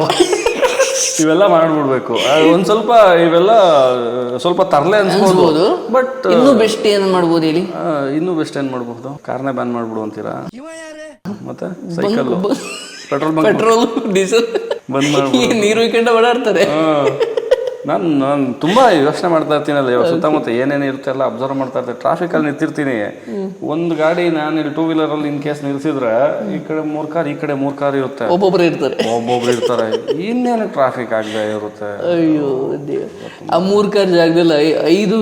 ಇವೆಲ್ಲ ಮಾಡ್ಬಿಡ್ಬೇಕು. ಒಂದ್ ಸ್ವಲ್ಪ ಇವೆಲ್ಲ ಸ್ವಲ್ಪ ತರಲೆ ಅನ್ಸ್ಬೋದು. ಬಟ್ ಇನ್ನು ಬೆಸ್ಟ್ ಏನ್ ಮಾಡ್ಬೋದು ಇಲ್ಲಿ ಇನ್ನು ಬೆಸ್ಟ್ ಏನ್ ಮಾಡ್ಬಹುದು ಕಾರ್ನೇ ಬ್ಯಾನ್ ಮಾಡ್ಬಿಡು ಅಂತೀರಾ? ಮತ್ತೆ ಸೈಕಲ್ ಪೆಟ್ರೋಲ್ ಪೆಟ್ರೋಲ್ ಡೀಸೆಲ್ ಬಂದ್ ನೀರು ಓಡಾಡ್ತಾರೆ. ನಾನು ನಾನು ತುಂಬಾ ಯೋಚನೆ ಮಾಡ್ತಾ ಇರ್ತೀನಲ್ಲ ಇವಾಗ ಸುತ್ತಮುತ್ತ ಏನೇನು ಇರುತ್ತೆ ಎಲ್ಲ ಅಬ್ಸರ್ವ್ ಮಾಡ್ತಾ ಇರ್ತೀನಿ. ಟ್ರಾಫಿಕ್ ಅಲ್ಲಿ ನಿಂತಿರ್ತೀನಿ. ಒಂದು ಗಾಡಿ ನಾನು ಇಲ್ಲಿ ಟೂ ವೀಲರ್ ಅಲ್ಲಿ ಇನ್ ಕೇಸ್ ನಿಲ್ಸಿದ್ರೆ ಈ ಕಡೆ ಮೂರ್ ಕಾರ್ ಈ ಕಡೆ ಮೂರ್ ಕಾರ್ ಇರುತ್ತೆ. ಒಬ್ಬೊಬ್ರು ಇರ್ತಾರೆ. ಒಬ್ಬೊಬ್ರು ಇರ್ತಾರೆ. ಇನ್ನೇನು ಟ್ರಾಫಿಕ್ ಆಗದೆ ಇರುತ್ತೆ? ಅಯ್ಯೋ ಆ ಮೂರ್ ಕಾರ್ ಜಾಗದಲ್ಲ ಐದು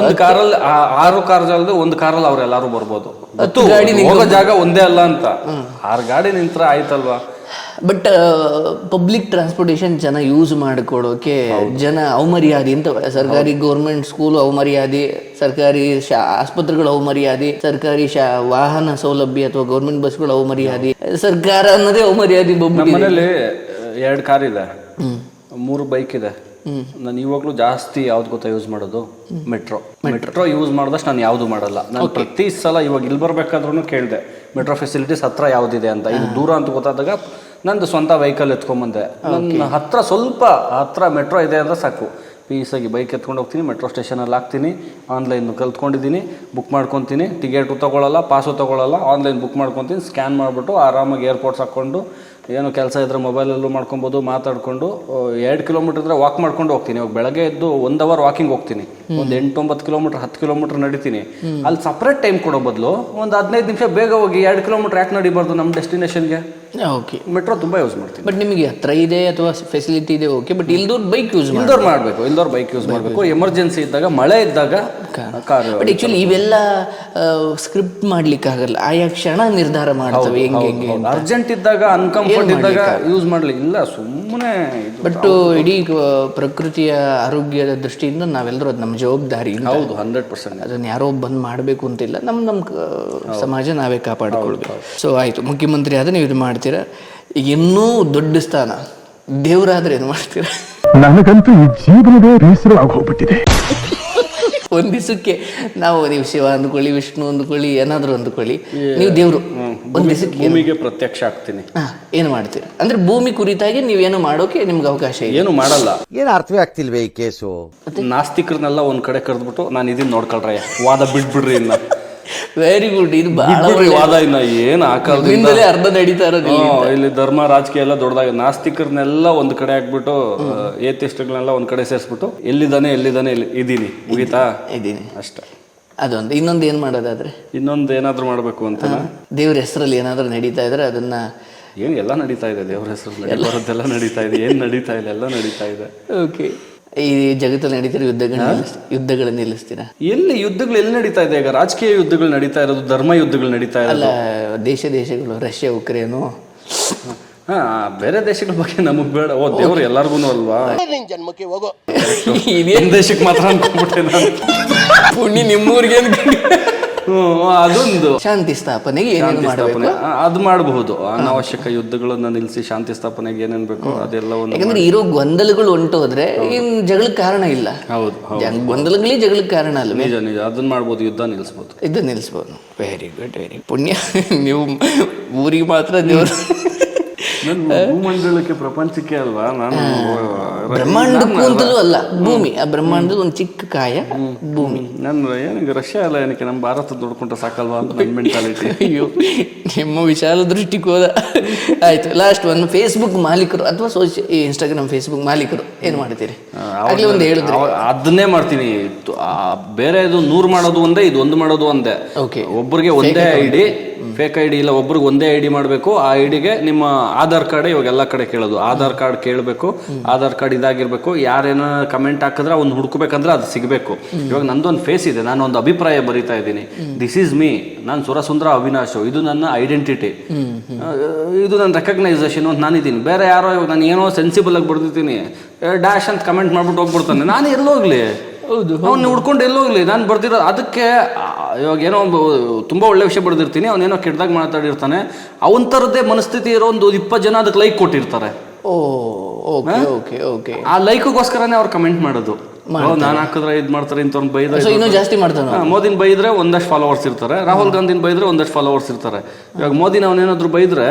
ಒಂದು ಕಾರಲ್ಲಿ ಆರು ಕಾರ್ ಜಾಗದ ಒಂದು ಕಾರಲ್ಲಿ ಅವ್ರೆಲ್ಲಾರು ಬರ್ಬೋದು. ಗಾಡಿ ಹೋಗೋ ಜಾಗ ಒಂದೇ ಅಲ್ಲ ಅಂತ. ಆರು ಗಾಡಿ ನಿಂತ್ರ ಆಯ್ತಲ್ವಾ? ಬಟ್ ಪಬ್ಲಿಕ್ ಟ್ರಾನ್ಸ್ಪೋರ್ಟೇಷನ್ ಜನ ಯೂಸ್ ಮಾಡಿಕೊಡೋಕೆ ಜನ ಅವಮರ್ಯಾದಿ ಅಂತ ಸರ್ಕಾರಿ ಗೌರ್ಮೆಂಟ್ ಸ್ಕೂಲ್ ಅವಮರ್ಯಾದಿ ಸರ್ಕಾರಿ ಶಾ ಆಸ್ಪತ್ರೆಗಳು ಅವಮರ್ಯಾದಿ ಸರ್ಕಾರಿ ಶಾ ವಾಹನ ಸೌಲಭ್ಯ ಅಥವಾ ಗೌರ್ಮೆಂಟ್ ಬಸ್ಗಳು ಅವಮರ್ಯಾದಿ. ಸರ್ಕಾರ ಅನ್ನೋದೇ ಅವಮರ್ಯಾದಿ ಮನೇಲಿ ಎರಡು ಕಾರ್ ಇದೆ. ಮೂರು ಬೈಕ್ ಇದೆ. ನಾನು ಇವಾಗ್ಲೂ ಜಾಸ್ತಿ ಯಾವ್ದು ಗೊತ್ತಾ ಯೂಸ್ ಮಾಡೋದು? ಮೆಟ್ರೋ ಮೆಟ್ರೋ ಯೂಸ್ ಮಾಡಿದಷ್ಟು ನಾನು ಯಾವುದು ಮಾಡಲ್ಲ. ನಾನು ಪ್ರತಿ ಸಲ ಇವಾಗ ಇಲ್ಲಿ ಬರ್ಬೇಕಾದ್ರೂ ಕೇಳಿದೆ ಮೆಟ್ರೋ ಫೆಸಿಲಿಟೀಸ್ ಹತ್ರ ಯಾವ್ದಿದೆ ಅಂತ? ಇದು ದೂರ ಅಂತ ಗೊತ್ತಾದಾಗ ನಂದು ಸ್ವಂತ ವೆಹಿಕಲ್ ಎತ್ಕೊಂಬಂದೆ. ನನ್ನ ಹತ್ರ ಸ್ವಲ್ಪ ಹತ್ರ ಮೆಟ್ರೋ ಇದೆ ಅಂದ್ರೆ ಸಾಕು. ಪೀಸಾಗಿ ಬೈಕ್ ಎತ್ಕೊಂಡು ಹೋಗ್ತೀನಿ ಮೆಟ್ರೋ ಸ್ಟೇಷನಲ್ಲಿ ಹಾಕ್ತೀನಿ ಆನ್ಲೈನ್ ಕಲ್ತ್ಕೊಂಡಿದ್ದೀನಿ ಬುಕ್ ಮಾಡ್ಕೊತೀನಿ ಟಿಕೆಟು ತೊಗೊಳ್ಳಲ್ಲ ಪಾಸು ತೊಗೊಳ್ಳಲ್ಲ ಆನ್ಲೈನ್ ಬುಕ್ ಮಾಡ್ಕೊತೀನಿ ಸ್ಕ್ಯಾನ್ ಮಾಡಿಬಿಟ್ಟು ಆರಾಮಾಗಿ ಏರ್ಪೋರ್ಟ್ಸ್ ಹಾಕ್ಕೊಂಡು, ಏನು ಕೆಲಸ ಇದ್ರೆ ಮೊಬೈಲಲ್ಲೂ ಮಾಡ್ಕೊಬೋದು, ಮಾತಾಡ್ಕೊಂಡು ಎರಡು ಕಿಲೋಮೀಟರ್ ಇದ್ದರೆ ವಾಕ್ ಮಾಡ್ಕೊಂಡು ಹೋಗ್ತೀನಿ. ಇವಾಗ ಬೆಳಗ್ಗೆ ಎದ್ದು ಒಂದು ಅವರ್ ವಾಕಿಂಗ್ ಹೋಗ್ತೀನಿ. ಒಂದು ಎಂಟೊಂಬತ್ತು ಕಿಲೋಮೀಟರ್ ಹತ್ತು ಕಿಲೋಮೀಟರ್ ನಡೀತೀನಿ. ಅಲ್ಲಿ ಸಪ್ರೇಟ್ ಟೈಮ್ ಕೊಡೋ ಬದಲು ಒಂದು ಹದಿನೈದು ನಿಮಿಷ ಬೇಗ ಹೋಗಿ ಎರಡು ಕಿಲೋಮೀಟರ್ ಯಾಕೆ ನಡಿಬಾರ್ದು ನಮ್ಮ ಡೆಸ್ಟಿನೇಷನ್ಗೆ ಓಕೆ ಮೆಟ್ರೋ ತುಂಬ ಯೂಸ್ ಮಾಡ್ತೀನಿ. ಬಟ್ ನಿಮಗೆ ಹತ್ರ ಇದೆ ಅಥವಾ ಫೆಸಿಲಿಟಿ ಇದೆ ಓಕೆ ಬಟ್ ಇಲ್ದೋರ್ ಬೈಕ್ ಯೂಸ್ ಇಲ್ದೋರ್ ಮಾಡಬೇಕು. ಇಲ್ದೋರ್ ಬೈಕ್ ಯೂಸ್ ಮಾಡಬೇಕು. ಎಮರ್ಜೆನ್ಸಿ ಇದ್ದಾಗ ಮಳೆ ಇದ್ದಾಗ ಕಾರ್ ಬಟ್ ಆ್ಯಕ್ಚುಲಿ ಇವೆಲ್ಲ ಸ್ಕ್ರಿಪ್ಟ್ ಮಾಡ್ಲಿಕ್ಕೆ ಆಗಲ್ಲ. ಆಯಾ ಕ್ಷಣ ನಿರ್ಧಾರ ಮಾಡ್ತವೆ ಹೆಂಗೆ ಹೆಂಗೆ ಅರ್ಜೆಂಟ್ ಇದ್ದಾಗ ಅನ್ಕಂಫರ್ಟ್ ಇದ್ದಾಗ ಯೂಸ್ ಮಾಡ್ಲಿ. ಇಲ್ಲ ಸುಮ್ಮನೆ ಬಟ್ ಇಡೀ ಪ್ರಕೃತಿಯ ಆರೋಗ್ಯದ ದೃಷ್ಟಿಯಿಂದ ನಾವೆಲ್ಲರೂ ಅದು ನಮ್ಮ ಜವಾಬ್ದಾರಿ ಹೌದು ಹಂಡ್ರೆಡ್ ಪರ್ಸೆಂಟ್ ಅದನ್ನ ಯಾರೋ ಬಂದ್ ಮಾಡಬೇಕು ಅಂತಿಲ್ಲ ನಮ್ಮ ನಮ್ಮ ಸಮಾಜ ನಾವೇ ಕಾಪಾಡಿಕೊಳ್ಬೇಕು. ಸೊ ಆಯ್ತು. ಮುಖ್ಯಮಂತ್ರಿ ನೀವು ಇದು ಮಾಡ್ತೀರಾ? ಈಗ ಇನ್ನೂ ದೊಡ್ಡ ಸ್ಥಾನ. ದೇವರಾದ್ರೆ ಏನು ಮಾಡ್ತೀರಾ? ನನಗಂತೂ ಈ ಜೀವನವೇ ಬೇಸರವಾಗಿ ಹೋಗ್ಬಿಟ್ಟಿದೆ. ಒಂದ್ ದಿವಸಕ್ಕೆ ನಾವು ನೀವು ಶಿವ ಅಂದ್ಕೊಳ್ಳಿ ವಿಷ್ಣು ಅಂದ್ಕೊಳ್ಳಿ ಏನಾದ್ರು ಅಂದ್ಕೊಳ್ಳಿ. ನೀವು ದೇವ್ರು. ಒಂದ್ ದಿವಸಕ್ಕೆ ಭೂಮಿಗೆ ಪ್ರತ್ಯಕ್ಷ ಆಗ್ತೀನಿ. ಹಾ ಏನು ಮಾಡ್ತೀರಾ? ಅಂದ್ರೆ ಭೂಮಿ ಕುರಿತಾಗಿ ನೀವೇನು ಮಾಡೋಕೆ ನಿಮ್ಗೆ ಅವಕಾಶ ಇದೆ ಏನು ಮಾಡಲ್ಲ. ಏನು ಅರ್ಥವೇ ಆಗ್ತಿಲ್ವೇ ಈ ಕೇಸು? ನಾಸ್ತಿಕರನ್ನೆಲ್ಲ ಒಂದ್ ಕಡೆ ಕರೆದ್ಬಿಟ್ಟು ನಾನು ಇದನ್ನ ನೋಡ್ಕೊಳ್ರೆ. ವಾದ ಬಿಟ್ಬಿಡ್ರಿ ಇನ್ನ. ವೆರಿ ಗುಡ್ ಇದು ಬಹಳ ವಾದ ಇನ್ನ ಏನ್ ಹಾಕಲ್ದಿಂದ ಅರ್ಧ ನಡೀತಾ ಇರೋದು ಇಲ್ಲಿ. ಇಲ್ಲಿ ಧರ್ಮ ರಾಜಕೀಯ ಎಲ್ಲ ದೊಡ್ಡದಾಗ ನಾಸ್ತಿಕರನ್ನೆಲ್ಲ ಒಂದ್ ಕಡೆ ಹಾಕ್ಬಿಟ್ಟು ಏತಿಸ್ಟ್ಗಳನ್ನೆಲ್ಲ ಒಂದ್ ಕಡೆ ಸೇರಿಸ್ಬಿಟ್ಟು ಎಲ್ಲಿದ್ದಾನೆ ಎಲ್ಲಿದ್ದಾನೆ ಇಲ್ಲಿ ಇದೀನಿ. ಮುಗೀತಾ? ಇದೀನಿ ಅಷ್ಟೇ. ಅದೊಂದು. ಇನ್ನೊಂದು ಏನು ಮಾಡೋದಾದ್ರೆ? ಇನ್ನೊಂದು ಏನಾದ್ರೂ ಮಾಡ್ಬೇಕು ಅಂತ ದೇವ್ರ ಹೆಸರಲ್ಲಿ ಏನಾದರೂ ನಡೀತಾ ಇದ್ರೆ ಅದನ್ನ ಏನ್ ಎಲ್ಲ ನಡೀತಾ ಇದೆ ದೇವ್ರ ಹೆಸರು ಬರೋದೆಲ್ಲ ನಡೀತಾ ಇದೆ ಏನ್ ನಡೀತಾ ಇದೆ ಎಲ್ಲ ನಡೀತಾ ಇದೆ. ಓಕೆ ಈ ಜಗತ್ತಲ್ಲಿ ನಡೀತಿರೋ ಯುದ್ಧಗಳನ್ನ ನಿಲ್ಲಿಸ್- ಯುದ್ಧಗಳನ್ನ ನಿಲ್ಲಿಸ್ತೀರಾ? ಎಲ್ಲಿ ಯುದ್ಧಗಳು ಎಲ್ಲಿ ನಡೀತಾ ಇದೆ? ಈಗ ರಾಜಕೀಯ ಯುದ್ಧಗಳು ನಡೀತಾ ಇರೋದು ಧರ್ಮ ಯುದ್ಧಗಳು ನಡೀತಾ ಇರೋದು. ಅಲ್ಲ ದೇಶ ದೇಶಗಳು ರಷ್ಯಾ ಉಕ್ರೇನು. ಹಾ ಬೇರೆ ದೇಶಗಳ ಬಗ್ಗೆ ನಮಗ್ ಬೇಡ. ಓ ದೇವ್ರು ಎಲ್ಲಾರ್ಗು ಅಲ್ವಾ? ಇದೇನ್ ನಮ್ ದೇಶಕ್ಕೆ ಮಾತ್ರ ಅನ್ಕೊಂಡ್ಬಿಟ್ಟೆ ನಾನು. ಪುಣ್ಯ ನಿಮ್ಮೂರಿಗೆ ಅದೊಂದು. ಶಾಂತಿ ಸ್ಥಾಪನೆಗೆ ಏನೇನು ಶಾಂತಿ ಮಾಡಬೇಕು? ಸ್ಥಾಪನೆ. ಅದು ಮಾಡಬಹುದು. ಅನಾವಶ್ಯಕ ಯುದ್ಧಗಳನ್ನ ನಿಲ್ಲಿಸಿ ಶಾಂತಿ ಸ್ಥಾಪನೆಗೆ ಏನೇನ್ ಬೇಕು ಅದೆಲ್ಲ ಒಂದು ಯಾಕಂದ್ರೆ ಇರೋ ಗೊಂದಲಗಳು ಹೊಂಟೋದ್ರೆ ಇನ್ ಜಗಳಕ್ಕೆ ಕಾರಣ ಇಲ್ಲ. ಹೌದು ಹೌದು. ಜ- ಗೊಂದಲಗಳೇ ಜಗಳಕ್ಕೆ ಕಾರಣ ಅಲ್ವೇ? ನಿಜ ನಿಜ. ಅದನ್ನ ಮಾಡ್ಬೋದು ಯುದ್ಧ ನಿಲ್ಲಿಸಬಹುದು ಇದು ನಿಲ್ಲಿಸಬಹುದು ವೆರಿ ಗುಡ್ ವೆರಿ ಪುಣ್ಯ. ನೀವು ಊರಿಗೆ ಮಾತ್ರ ದೇವರು. ಭೂಮಂಡಲಕ್ಕೆ ಪ್ರಪಂಚಕ್ಕೆ ಅಲ್ವಾ? ನಾನು ಬ್ರಹ್ಮಾಂಡಕ್ಕೂ ಅಂತಲೂ ಅಲ್ಲ ಭೂಮಿ. ಆ ಬ್ರಹ್ಮಾಂಡದ ಒಂದು ಚಿಕ್ಕ ಕಾಯ ಭೂಮಿ. ನಾನು ಏನಕ್ಕೆ ರಷ್ಯಾ ಅಲ್ಲ ಏನಕ್ಕೆ ನಮ್ಮ ಭಾರತ ದುಡ್ಕೊಂಡ್ರೆ ಸಾಕಲ್ವಾ ಅಂತ ನನ್ನ ಮೆಂಟಾಲಿಟಿ ಅಯ್ಯೋ ನಿಮ್ಮ ವಿಶಾಲ ದೃಷ್ಟಿಕೋನ. ಆಯ್ತು ಲಾಸ್ಟ್ ಒಂದು ಫೇಸ್ಬುಕ್ ಮಾಲೀಕರು ಅಥವಾ ಸೋಶಿಯಲ್ ಇನ್ಸ್ಟಾಗ್ರಾಮ್ ಫೇಸ್ಬುಕ್ ಮಾಲೀಕರು ಏನು ಮಾಡ್ತೀರಿ? ಆಗಲೇ ಒಂದು ಹೇಳಿದ್ರೆ. ಅದನ್ನೇ ಮಾಡ್ತೀನಿ. ಬೇರೆ ಇದು ನೂರು ಮಾಡೋದು ಒಂದೇ ಇದು ಒಂದು ಮಾಡೋದು ಒಂದೇ. ಓಕೆ ಒಬ್ಬರಿಗೆ ಒಂದೇ ಐಡಿ ಫೇಕ್ ಐಡಿ ಇಲ್ಲ ಒಬ್ರಿಗೆ ಒಂದೇ ಐಡಿ ಮಾಡಬೇಕು. ಆ ಐಡಿಗೆ ನಿಮ್ಮ ಆಧಾರ್ ಕಾರ್ಡ್ ಇವಾಗ ಎಲ್ಲ ಕಡೆ ಕೇಳೋದು. ಆಧಾರ್ ಕಾರ್ಡ್ ಕೇಳಬೇಕು, ಆಧಾರ್ ಕಾರ್ಡ್ ಇದಾಗಿರ್ಬೇಕು, ಯಾರೇನೋ ಕಮೆಂಟ್ ಹಾಕಿದ್ರೆ ಅವ್ನು ಹುಡ್ಕೋಬೇಕಂದ್ರೆ ಅದು ಸಿಗಬೇಕು. ಇವಾಗ ನಂದೊಂದು ಫೇಸ್ ಇದೆ ನಾನು ಒಂದು ಅಭಿಪ್ರಾಯ ಬರಿತಾ ಇದ್ದೀನಿ. ದಿಸ್ ಈಸ್ ಮೀ ನಾನು ಸುರಸುಂದರ ಅವಿನಾಶ್, ಇದು ನನ್ನ ಐಡೆಂಟಿಟಿ ಇದು ನನ್ನ ರೆಕಗ್ನೈಸೇಷನ್ ಅಂತ ನಾನಿದ್ದೀನಿ. ಬೇರೆ ಯಾರೋ ಇವಾಗ ನಾನು ಏನೋ ಸೆನ್ಸಿಬಲ್ ಆಗಿ ಬರ್ದಿದ್ದೀನಿ. ಡ್ಯಾಶ್ ಅಂತ ಕಮೆಂಟ್ ಮಾಡ್ಬಿಟ್ಟು ಹೋಗ್ಬಿಡ್ತಾನೆ. ನಾನು ಎಲ್ಲೋಗ್ಲಿ ಹೌದು ಅವ್ನು ಹುಡ್ಕೊಂಡು ಎಲ್ಲೋಗ್ಲಿ ನಾನು ಬರ್ದಿರೋ ಅದಕ್ಕೆ ಇವಾಗ ಏನೋ ಒಂದು ತುಂಬ ಒಳ್ಳೆ ವಿಷಯ ಬರ್ದಿರ್ತೀನಿ ಅವನೇನೋ ಕೆಟ್ಟದಾಗ ಮಾತಾಡಿರ್ತಾನೆ. ಅವನ ಥರದ್ದೇ ಮನಸ್ಥಿತಿ ಇರೋ ಒಂದು ಇಪ್ಪತ್ತು ಜನ ಅದಕ್ಕೆ ಲೈಕ್ ಕೊಟ್ಟಿರ್ತಾರೆ. Oh okay okay okay. ಆ ಲೈಕ್ಗೋಸ್ಕರನೇ ಅವ್ರು ಕಮೆಂಟ್ ಮಾಡೋದು. ನಾನು ಹಾಕಿದ್ರೆ ಇದು ಮಾಡ್ತಾರೆ ಇಂಥವ್ರನ್ನ ಬೈದ್ರೆ ಇನ್ನೂ ಜಾಸ್ತಿ ಮಾಡ್ತಾರೆ ಮೋದಿನ ಬೈದ್ರೆ ಒಂದಷ್ಟು ಫಾಲೋವರ್ಸ್ ಇರ್ತಾರೆ. ರಾಹುಲ್ ಗಾಂಧಿನ ಬೈದ್ರೆ ಒಂದಷ್ಟು ಫಾಲೋವರ್ಸ್ ಇರ್ತಾರೆ. ಇವಾಗ ಮೋದಿನ ಅವನೇನಾದ್ರು ಬೈದ್ರೆ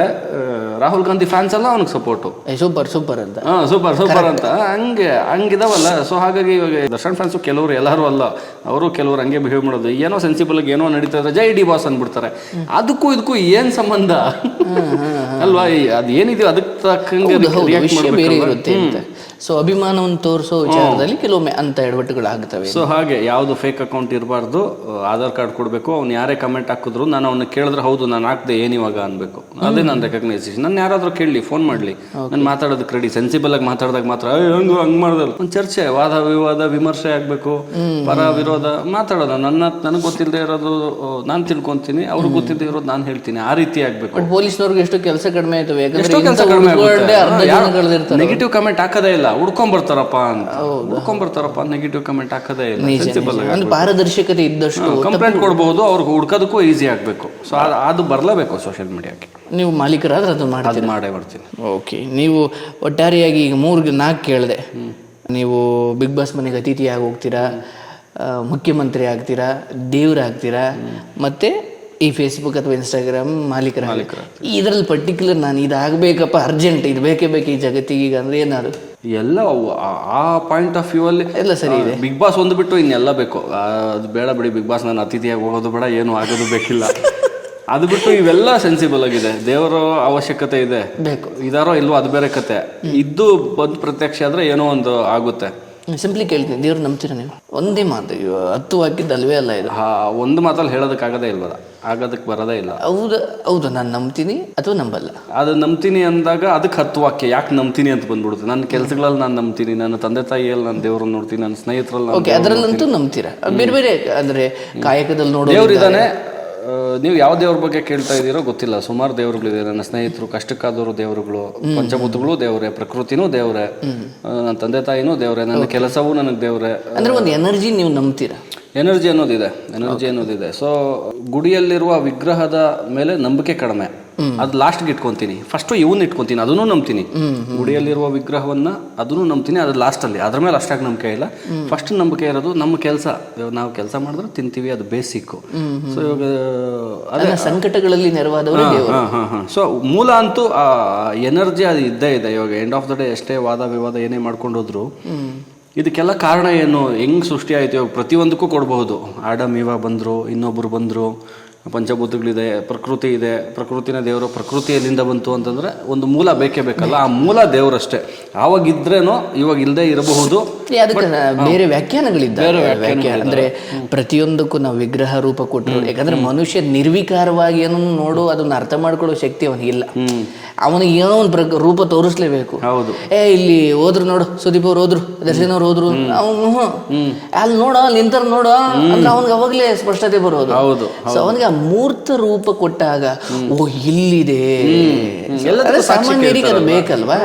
ರಾಹುಲ್ ಗಾಂಧಿ ಫ್ಯಾನ್ಸ್ ಎಲ್ಲ ಅವ್ನಿಗೆ ಸಪೋರ್ಟ್ ಸೂಪರ್ ಸೂಪರ್ ಅಂತ. ಹಾ ಸೂಪರ್ ಸೂಪರ್ ಅಂತ. ಹಂಗೆ ಹಂಗಿದಾವಲ್ಲ. ಸೊ ಹಾಗಾಗಿ ಇವಾಗ ದರ್ಶನ್ ಫ್ಯಾನ್ಸು ಕೆಲವರು ಎಲ್ಲರೂ ಅಲ್ಲ ಅವರು ಕೆಲವರು ಹಂಗೆ ಬಿಹೇವ್ ಮಾಡೋದು. ಏನೋ ಸೆನ್ಸಿಬಲ್ ಆಗಿ ಏನೋ ನಡೀತಾ ಇದೆ ಜೈ ಡಿ ಬಾಸ್ ಅಂದ್ಬಿಡ್ತಾರೆ. ಅದಕ್ಕೂ ಇದಕ್ಕೂ ಏನ್ ಸಂಬಂಧ? ಅಲ್ವಾ? ಅದು ಏನಿದೆಯೋ ಅದಕ್ಕೆ ತಕ್ಕಂಗೆ ಬೇರೆ ಇರುತ್ತೆ ಅಂತ. ಸೊ ಅಭಿಮಾನವನ್ನು ತೋರಿಸೋ ವಿಚಾರದಲ್ಲಿ ಕೆಲವೊಮ್ಮೆ ಅಂತ ಎಡವಟ್ಟುಗಳಾಗ್ತವೆ ಸೊ ಹಾಗೆ ಯಾವುದು ಫೇಕ್ ಅಕೌಂಟ್ ಇರಬಾರ್ದು ಆಧಾರ್ ಕಾರ್ಡ್ ಕೊಡಬೇಕು ಅವ್ನು ಯಾರೇ ಕಮೆಂಟ್ ಹಾಕಿದ್ರು ನಾನು ಅವನ್ನ ಕೇಳಿದ್ರೆ ಹೌದು ನಾನು ಹಾಕ್ದೆ ಏನಿವಾಗ ಅನ್ಬೇಕು. ಅದೇ ನಾನು ರೆಕಗ್ನೈಸೇಷನ್ ನಾನು ಯಾರಾದರೂ ಕೇಳಲಿ ಫೋನ್ ಮಾಡಲಿ. ನಾನು ಮಾತಾಡೋದಕ್ಕೆ ಕ್ರೆಡಿ ಸೆನ್ಸಿಬಲ್ ಆಗಿ ಮಾತಾಡಿದಾಗ ಮಾತ್ರ "ಏ, ಹಂಗು ಹಂಗ್ ಮಾಡ್ದಲ್ಲ. ಒಂದು ಚರ್ಚೆ ವಾದ ವಿವಾದ ವಿಮರ್ಶೆ ಆಗಬೇಕು ಪರ ವಿರೋಧ ಮಾತಾಡೋಣ. ನನ್ನ ನನಗೆ ಗೊತ್ತಿಲ್ಲದೆ ಇರೋದು ನಾನು ತಿಳ್ಕೊಂತೀನಿ ಅವ್ರಿಗೆ ಗೊತ್ತಿಲ್ಲದೆ ಇರೋದು ನಾನು ಹೇಳ್ತೀನಿ ಆ ರೀತಿ ಆಗಬೇಕು. ಪೊಲೀಸ್ನವ್ರಿಗೆ ಎಷ್ಟು ಕೆಲಸ ಕಡಿಮೆ ಆಯ್ತವೆ. ನೆಗೆಟಿವ್ ಕಮೆಂಟ್ ಹಾಕೋದೇ ಇಲ್ಲ. ಹುಡ್ಕೊಂಡ್ ಬರ್ತಾರಪ್ಪ ಅಂತ ನೆಗೆಟಿವ್ ಕಮೆಂಟ್ ಹಾಕದೇ ಇಲ್ಲ. ಪಾರದರ್ಶಕತೆ ಇದ್ದಷ್ಟು ಕಂಪ್ಲೇಂಟ್ ಕೊಡಬಹುದು ಅವ್ರಿಗೆ ಹುಡ್ಕೋದಕ್ಕೂ ಈಸಿ ಆಗಬೇಕು. ಸೊ ಅದು ಬರಲೇಬೇಕು ಸೋಷಿಯಲ್ ಮೀಡಿಯಾಕ್ಕೆ ನೀವು ಮಾಲೀಕರಾದ್ರೆ ಅದು ಮಾಡಿ ಅದು ಮಾಡೇ ಬರ್ತೀನಿ. ಓಕೆ ನೀವು ಒಟ್ಟಾರೆಯಾಗಿ ಈಗ ಮೂರು ನಾಲ್ಕು ಕೇಳಿದೆ. ನೀವು ಬಿಗ್ ಬಾಸ್ ಮನೆಗೆ ಅತಿಥಿಯಾಗಿ ಹೋಗ್ತೀರಾ? ಮುಖ್ಯಮಂತ್ರಿ ಆಗ್ತೀರಾ? ದೇವರಾಗ್ತೀರಾ ಮತ್ತೆ ಈ ಫೇಸ್ಬುಕ್ ಅಥವಾ ಇನ್ಸ್ಟಾಗ್ರಾಮ್ ಮಾಲೀಕರ ಇದರಲ್ಲಿ ಪರ್ಟಿಕ್ಯುಲರ್ ನಾನು ಇದಾಗಬೇಕಪ್ಪ ಅರ್ಜೆಂಟ್ ಇದು ಬೇಕೇ ಬೇಕು ಈ ಜಗತ್ತಿಗೆ ಈಗ ಅಂದ್ರೆ ಏನಾದ್ರು? ಎಲ್ಲ ಆ- ಪಾಯಿಂಟ್ ಆಫ್ ವ್ಯೂ ಅಲ್ಲಿ ಎಲ್ಲ ಸರಿ ಇದೆ. ಬಿಗ್ ಬಾಸ್ ಒಂದು ಬಿಟ್ಟು ಇನ್ನೆಲ್ಲ ಬೇಕು. ಅದು ಬೇಡ ಬಿಡಿ ಬಿಗ್ ಬಾಸ್ ನಾನು ಅತಿಥಿಯಾಗಿ ಹೋಗೋದು ಬೇಡ ಏನು ಆಗೋದು ಬೇಕಿಲ್ಲ. ಅದು ಬಿಟ್ಟು ಇವೆಲ್ಲ ಸೆನ್ಸಿಬಲ್ ಆಗಿದೆ. ದೇವರ ಅವಶ್ಯಕತೆ ಇದೆ. ಬೇಕು. ಇದಾರೋ ಇಲ್ವೋ ಅದು ಬೇರೆ ಕತೆ. ಇದ್ದು ಬಂದು ಪ್ರತ್ಯಕ್ಷ ಆದ್ರೆ ಏನೋ ಒಂದು ಆಗುತ್ತೆ. ಸಿಂಪ್ಲಿ ಕೇಳ್ತೀನಿ ದೇವ್ರು ನಂಬ್ತೀರ ನೀವು? ಒಂದೇ ಮಾತು ಇವ ಹತ್ತು ಹಾಕಿದ್ದು ಅಲ್ವೇ ಅಲ್ಲ ಇದು. ಹಾ ಒಂದು ಮಾತಲ್ಲಿ ಹೇಳೋದಕ್ಕಾಗದೇ ಇಲ್ವಲ್ಲ? ಆಗೋದಕ್ಕೆ ಬರೋದೇ ಇಲ್ಲ. ಹೌದು ಹೌದು ನಾನು ನಂಬ್ತೀನಿ ಅಥವಾ ನಂಬಲ್ಲ? ಅದು ನಂಬ್ತೀನಿ ಅಂದಾಗ ಅದಕ್ಕೆ ಹತ್ತು ವಾಕ್ಯ ಯಾಕೆ ನಂಬ್ತೀನಿ ಅಂತ ಬಂದ್ಬಿಡುತ್ತೆ. ನನ್ನ ಕೆಲಸಗಳಲ್ಲಿ ನಾನು ನಂಬ್ತೀನಿ ನನ್ನ ತಂದೆ ತಾಯಿಯಲ್ಲಿ ನಾನು ದೇವ್ರನ್ನ ನೋಡ್ತೀನಿ ನನ್ನ ಸ್ನೇಹಿತರಲ್ಲಿ ಓಕೆ ಅದರಲ್ಲಂತೂ ನಂಬ್ತೀರಾ? ಬೇರೆ ಬೇರೆ ಅಂದ್ರೆ ಕಾಯಕದಲ್ಲಿ ನೋಡೋ ದೇವ್ರಿದ್ದಾನೆ ನೀವು ಯಾವ ದೇವ್ರ ಬಗ್ಗೆ ಕೇಳ್ತಾ ಇದ್ದೀರೋ ಗೊತ್ತಿಲ್ಲ. ಸುಮಾರು ದೇವರುಗಳಿದೆ ನನ್ನ ಸ್ನೇಹಿತರು ಕಷ್ಟಕ್ಕಾದವರು ದೇವರುಗಳು. ಪಂಚಭೂತಗಳು ದೇವ್ರೆ ಪ್ರಕೃತಿನೂ ದೇವ್ರೆ. ನನ್ನ ತಂದೆ ತಾಯಿನೂ ದೇವ್ರೆ ನನ್ನ ಕೆಲಸವೂ ನನಗೆ ದೇವ್ರೆ. ಅಂದ್ರೆ ಒಂದು ಎನರ್ಜಿ ನೀವು ನಂಬ್ತೀರಾ? ಎನರ್ಜಿ ಅನ್ನೋದಿದೆ. ಎನರ್ಜಿ ಅನ್ನೋದಿದೆ. ಸೊ ಗುಡಿಯಲ್ಲಿರುವ ವಿಗ್ರಹದ ಮೇಲೆ ನಂಬಿಕೆ ಕಡಿಮೆ. ಅದು ಲಾಸ್ಟ್ಗೆ ಇಟ್ಕೊಂತೀನಿ. ಫಸ್ಟು ಇವನ್ನ ಇಟ್ಕೊಂತೀನಿ ಅದನ್ನು ನಂಬ್ತೀನಿ. ಗುಡಿಯಲ್ಲಿರುವ ವಿಗ್ರಹವನ್ನ ಅದನ್ನು ನಂಬ್ತೀನಿ ಅದು ಲಾಸ್ಟಲ್ಲಿ ಅದ್ರ ಮೇಲೆ ಅಷ್ಟಾಗಿ ನಂಬಿಕೆ ಇಲ್ಲ. ಫಸ್ಟ್ ನಂಬಿಕೆ ಇರೋದು ನಮ್ಮ ಕೆಲಸ. ನಾವು ಕೆಲಸ ಮಾಡಿದ್ರೆ ತಿಂತೀವಿ ಅದು ಬೇಸಿಕ್ ಸೊ ಇವಾಗ ಅದೇ ಸಂಕಟಗಳಲ್ಲಿ ನೆರವಾದವರು ದೇವರು. ಸೊ ಮೂಲ ಅಂತೂ ಆ ಎನರ್ಜಿ ಅದು ಇದ್ದೇ ಇದೆ. ಇವಾಗ ಎಂಡ್ ಆಫ್ ದ ಡೇ ಎಷ್ಟೇ ವಾದ ವಿವಾದ ಏನೇ ಮಾಡ್ಕೊಂಡೋದ್ರು ಇದಕ್ಕೆಲ್ಲ ಕಾರಣ ಏನು? ಹೆಂಗ್ ಸೃಷ್ಟಿ ಆಯ್ತು? ಇವಾಗ ಪ್ರತಿಯೊಂದಕ್ಕೂ ಕೊಡಬಹುದು. ಆಡಮ್ ಇವ ಬಂದ್ರು ಇನ್ನೊಬ್ರು ಬಂದ್ರು. ಪಂಚಭೂತಗಳಿದೆ ಪ್ರಕೃತಿ ಇದೆ ಪ್ರಕೃತಿನ ದೇವರು ಪ್ರಕೃತಿ ಎಲ್ಲಿಂದ ಬಂತು ಅಂತಂದರೆ ಒಂದು ಮೂಲ ಬೇಕೇ ಬೇಕಲ್ಲ ಆ ಮೂಲ ದೇವರಷ್ಟೇ. ಆವಾಗಿದ್ರೇನು ಇವಾಗ ಇಲ್ಲದೆ ಇರಬಹುದು. ಅದಕ್ಕೆ ಬೇರೆ ವ್ಯಾಖ್ಯಾನಗಳಿದ್ದಾವೆ. ವ್ಯಾಖ್ಯಾನ ಅಂದ್ರೆ ಪ್ರತಿಯೊಂದಕ್ಕೂ ನಾವು ವಿಗ್ರಹ ರೂಪ ಕೊಟ್ಟರು ಯಾಕಂದ್ರೆ ಮನುಷ್ಯ ನಿರ್ವಿಕಾರವಾಗಿ ಏನೋ ನೋಡು ಅದನ್ನ ಅರ್ಥ ಮಾಡ್ಕೊಳ್ಳೋ ಶಕ್ತಿ ಅವನಿಗಿಲ್ಲ ಅವನಿಗೆ ಏನೋ ಒಂದು ಪ್ರ- ರೂಪ ತೋರಿಸ್ಲೇಬೇಕು. ಹೌದು. ಏ ಇಲ್ಲಿ ಹೋದ್ರು ನೋಡು ಸುದೀಪ್ ಅವ್ರು ಹೋದ್ರು ದರ್ಶನ್ ಅವ್ರು ಹೋದ್ರು ಅವನು ಅಲ್ಲಿ ನೋಡ ನಿಂತರ ನೋಡ ಅಂದ್ರೆ ಅವನಿಗೆ ಅವಾಗಲೇ ಸ್ಪಷ್ಟತೆ ಬರೋದು. ಹೌದು ಸೊ ಅವನಿಗೆ ಮೂರ್ತ ರೂಪ ಕೊಟ್ಟಾಗ ಓ ಇಲ್ಲಿದೆ. ಸಾಮಾನ್ಯರಿಗೆ ಅದು ಬೇಕಲ್ವಾ?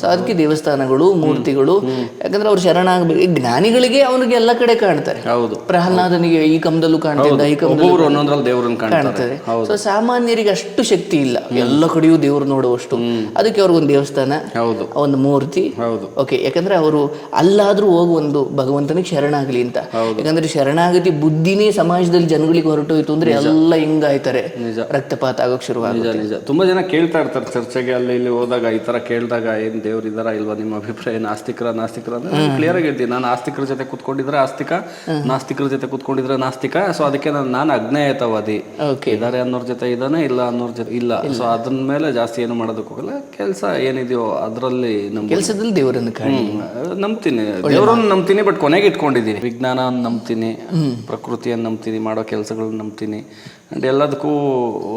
ಸೊ ಅದಕ್ಕೆ ದೇವಸ್ಥಾನಗಳು ಮೂರ್ತಿಗಳು ಯಾಕಂದ್ರೆ ಅವ್ರು ಶರಣಾಗಬೇಕು. ಜ್ಞಾನಿಗಳಿಗೆ ಅವನಿಗೆ ಎಲ್ಲ ಕಡೆ ಕಾಣ್ತಾರೆ. ಹೌದು. ಪ್ರಹ್ಲಾದನಿಗೆ ಈ ಕಮದಲ್ಲೂ ಕಾಣ್ತಿದ್ದ ಈ ಕಮದಲ್ಲೂ ದೇವ್ರನ್ನ ಕಾಣ್ತಾರೆ. ಸೊ ಸಾಮಾನ್ಯರಿಗೆ ಅಷ್ಟು ಶಕ್ತಿ ಇಲ್ಲ. ಎಲ್ಲ ಕಡೆಯೂ ದೇವ್ರು ನೋಡುವಷ್ಟು. ಅದಕ್ಕೆ ಅವ್ರಿಗೊಂದು ದೇವಸ್ಥಾನ ಹೌದು. ಒಂದು ಮೂರ್ತಿ. ಹೌದು. ಓಕೆ ಯಾಕಂದ್ರೆ ಅವರು ಅಲ್ಲಾದ್ರೂ ಹೋಗಿ ಒಂದು ಭಗವಂತನಿಗೆ ಶರಣಾಗಲಿ ಅಂತ. ಯಾಕಂದ್ರೆ ಶರಣಾಗತಿ ಬುದ್ಧಿನೇ ಸಮಾಜದಲ್ಲಿ ಜನಗಳಿಗೆ ಹೊರಟೋಯ್ತು ಅಂದ್ರೆ ಎಲ್ಲ ಹಿಂಗಾಯ್ತಾರೆ ನಿಜ. ರಕ್ತಪಾತ ಆಗೋಕ್ ಶುರುವಾಗುತ್ತೆ ನಿಜ ನಿಜ. ತುಂಬಾ ಜನ ಕೇಳ್ತಾ ಇರ್ತಾರೆ ಚರ್ಚೆಗೆ ಅಲ್ಲಿ ಇಲ್ಲಿ ಹೋದಾಗ ಈ ತರ ಕೇಳಿದಾಗ ಏನ್ ದೇವ್ರಿದಾರ ಇಲ್ವಾ ನಿಮ್ಮ ಅಭಿಪ್ರಾಯ ನಾಸ್ತಿಕರ ನಾಸ್ತಿಕರ ಅಂದ್ರೆ ಕ್ಲಿಯರ್ ಆಗಿ ಹೇಳ್ತೀನಿ. ನಾನು ಆಸ್ತಿಕರ ಜೊತೆ ಕುತ್ಕೊಂಡಿದ್ರೆ ಆಸ್ತಿಕ ನಾಸ್ತಿಕರ ಜೊತೆ ಕುತ್ಕೊಂಡಿದ್ರೆ ನಾಸ್ತಿಕ. ಸೊ ಅದಕ್ಕೆ ನಾನು ನಾನು ಅಜ್ಞೇಯತವಾದಿ. ಇದಾರೆ ಅನ್ನೋರ್ ಜೊತೆ ಇದಾನೆ ಇಲ್ಲ ಅನ್ನೋರ್ ಜೊತೆ ಇಲ್ಲ. ಸೊ ಅದನ್ ಮೇಲೆ ಜಾಸ್ತಿ ಏನು ಮಾಡೋದಕ್ಕೆ ಹೋಗಲ್ಲ. ಕೆಲಸ ಏನಿದೆಯೋ ಅದರಲ್ಲಿ ನಮ್ಮ ಕೆಲಸದಲ್ಲಿ ದೇವರನ್ನು ನಂಬ್ತೀನಿ. ದೇವರನ್ನು ನಂಬ್ತೀನಿ ಬಟ್ ಕೊನೆಗೆ ಇಟ್ಕೊಂಡಿದ್ದೀನಿ. ವಿಜ್ಞಾನ ನಂಬ್ತೀನಿ ಪ್ರಕೃತಿಯನ್ನು ನಂಬ್ತೀನಿ ಮಾಡೋ ಕೆಲಸಗಳನ್ನ ನಂಬ್ತೀನಿ. ಅಂಡ್ ಎಲ್ಲದಕ್ಕೂ